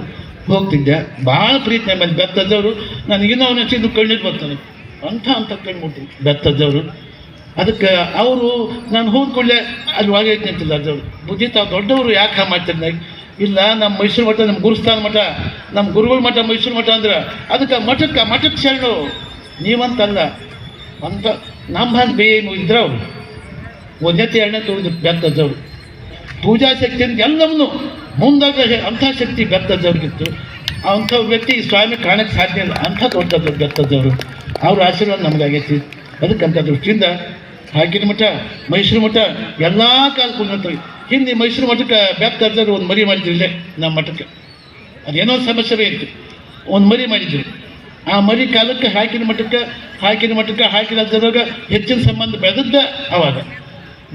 ಹೋಗ್ತಿದ್ದೆ. ಭಾಳ ಪ್ರೀತಿ ನಮ್ಮಲ್ಲಿ ಬೆತ್ತದವರು ನನಗಿನ್ನೂ ಅವನ ಹೆಚ್ಚಿದ್ದು ಕಣ್ಣೀರು ಬರ್ತಾನೆ ಅಂಥ ಅಂತ ಕಣ್ಣು ಮುಟ್ಟಿ ಬೆತ್ತದವರು ಅದಕ್ಕೆ ಅವರು, ನಾನು ಹೋದ ಕೂಡಲೇ ಅಲ್ಲಿ ಒಳಗೆ ಅಂತಿಲ್ಲ ಅದವರು ಬುದ್ಧಿ ತಾವು ದೊಡ್ಡವರು, ಯಾಕೆ ಮಾಡ್ತಾರೆ ಮಾಡ್ತಿದ್ದೆ ಇಲ್ಲ, ನಮ್ಮ ಮೈಸೂರು ಮಠ, ನಮ್ಮ ಗುರುಸ್ಥಾನ ಮಠ. ನಮ್ಮ ಗುರುಗಳ ಮಠ ಮೈಸೂರು ಮಠ ಅಂದ್ರೆ ಅದಕ್ಕೆ ಮಠಕ್ಕೆ ಮಠಕ್ಕೆ ಶರಣು. ನೀವಂತಲ್ಲ ಅಂತ ನಮ್ಮ ಹಂಗೆ ಬೇ ಇದ್ರೆ ಅವರು. ತುಳಿದು ತೋರಿದ್ರು ಪೂಜಾ ಪೂಜಾ ಶಕ್ತಿಯಿಂದ ಎಲ್ಲವನ್ನೂ ಮುಂದಾಗ ಅಂಥ ಶಕ್ತಿ ಬೆತ್ತದವ್ರಿಗಿತ್ತು ಅಂಥ ವ್ಯಕ್ತಿ ಸ್ವಾಮಿ ಕಾಣಕ್ಕೆ ಸಾಧ್ಯ ಇಲ್ಲ. ಅಂಥ ದೊಡ್ಡದ್ದು ಬೆತ್ತದವರು ಅವ್ರ. ಆಶೀರ್ವಾದ ನಮಗಾಗೈತಿ ಅದಕ್ಕಂಥ ದೃಷ್ಟಿಯಿಂದ ಹಾಕಿನ ಮಠ, ಮೈಸೂರು ಮಠ ಎಲ್ಲ ಕಾಲ ಉನ್ನತ ಹಿಂದೆ ಮೈಸೂರು ಮಠಕ್ಕೆ ಬೆತ್ತದವ್ರು ಒಂದು ಮರಿ ಮಾಡಿದ್ರು ಇಲ್ಲೇ ನಮ್ಮ ಮಠಕ್ಕೆ. ಅದೇನೋ ಸಮಸ್ಯೆ ಇತ್ತು. ಒಂದು ಮರಿ ಮಾಡಿದ್ರು. ಆ ಮರಿ ಕಾಲಕ್ಕೆ ಹಾಕಿನ ಮಟ್ಟಕ್ಕೆ ಹಾಕಿನ ಮಟ್ಟಕ್ಕೆ ಹಾಕಿನ ಅಜ್ಜದಾಗ ಹೆಚ್ಚಿನ ಸಂಬಂಧ ಬೆಳೆದದ್ದ ಅವಾಗ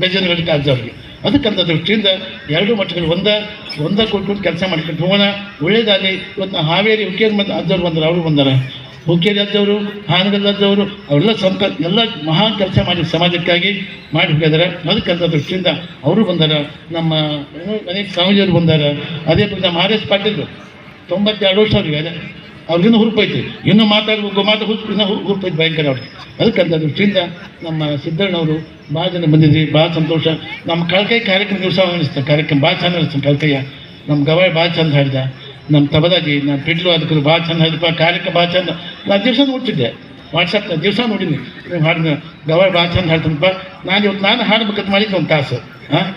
ಬೇಜಾರುಗಳಿಗೆ ಅಜ್ಜವ್ರಿಗೆ ಅದಕ್ಕಂಥ ದೃಷ್ಟಿಯಿಂದ ಎರಡು ಮಟ್ಟಗಳು ಒಂದ ಒಂದ ಕೊಟ್ಕೊಂಡು ಕೆಲಸ ಮಾಡ್ಕೊಂಡು ಹೋಗೋಣ. ಒಳ್ಳೇದಾಗಲಿ ಇವತ್ತು ಹಾವೇರಿ, ಹುಕ್ಕೇರಿ ಮತ್ತು ಅಜ್ಜವ್ರು ಬಂದರು, ಅವರು ಬಂದಾರ. ಹುಕ್ಕೇರಿ ಅಜ್ಜವರು ಹಾನಗಲ್ ಅಜ್ಜವರು ಅವರೆಲ್ಲ ಸಂಕ ಎಲ್ಲ ಮಹಾ ಕೆಲಸ ಮಾಡಿ ಸಮಾಜಕ್ಕಾಗಿ ಮಾಡಿ ಹೋಗಿದ್ದಾರೆ ಅದಕ್ಕಂಥ ದೃಷ್ಟಿಯಿಂದ ಅವರು ಬಂದಾರ. ನಮ್ಮ ಅನೇಕ ಸ್ವಾಮೀಜಿಯವರು ಬಂದಾರ. ಅದೇ ನಮ್ಮ ಆರ್ ಎಸ್ ಪಾಟೀಲ್ ತೊಂಬತ್ತೆರಡು ವರ್ಷ ಅವ್ರಿಗೆ. ಅವ್ರಿಗಿನ್ನೂ ಹುರುಪೈತಿ ಇನ್ನೂ ಮಾತಾಡಬೇಕು ಮಾತು ಹುಚ್ಚು ಇನ್ನೂ ಹುರು- ಹುರುಪೈತಿ ಭಯಂಕರ ಅವ್ರಿಗೆ ಅದಕ್ಕಂತ ದೃಷ್ಟಿಯಿಂದ ನಮ್ಮ ಸಿದ್ದಣ್ಣವರು ಭಾಳ ಜನ ಬಂದಿದ್ರಿ ಭಾಳ ಸಂತೋಷ. ನಮ್ಮ ಕಳ್ಕೈ ಕಾರ್ಯಕ್ರಮ ದಿವಸ ಅನಿಸ್ತಾರೆ ಕಾರ್ಯಕ್ರಮ ಭಾಳ ಚಂದ ಅನಿಸ್ತಾರೆ ಕಳ್ಕಯ್ಯ ನಮ್ಮ ಗವಾಯ್ ಭಾಳ ಚಂದ ಹಾಡಿದ. ನಮ್ಮ ತಬದಾಜಿ ನಮ್ಮ ಪಿಡ್ಲು ಅದಕ್ಕೆ ಭಾಳ ಚಂದ ಹಾಡಿದಪ್ಪ, ಕಾರ್ಯಕ್ರಮ ಭಾಳ ಚಂದ. ನಾನು ದಿವಸ ನೋಡ್ತಿದ್ದೆ. ವಾಟ್ಸಪ್ನ ದಿವಸ ನೋಡಿನಿ. ಗವಾಯಿ ಗವಾಯ್ ಭಾಳ ಚಂದ ಹಾಡ್ತಾನಪ್ಪ. ನಾನು ಇವತ್ತು ನಾನು ಹಾಡ್ಬೇಕಂತ ಮಾಡಿದ್ದೆ ಒಂದು ತಾಸು. ಹಾಂ?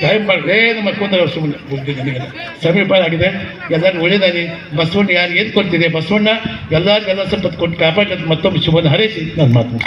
ಟೈಮ್ ಮಾಡಿ ಏ ನಮ್ಮ ನನಗೆ ಸಮೀಪ ಆಗಿದೆ ಎಲ್ಲರೂ ಒಳ್ಳೇದಾಗಿ ಬಸವಣ್ಣ ಯಾರು ಏನು ಕೊಡ್ತಿದೆ ಬಸವಣ್ಣ ಎಲ್ಲರಿಗೂ ಎಲ್ಲ ಸಂಪತ್ತು ಕೊಟ್ಟು ಕಾಪಾಡಿ ಮತ್ತೊಮ್ಮೆ ಶುಭನ ಹರಿಸಿ. ನನ್ನ ಮಾತು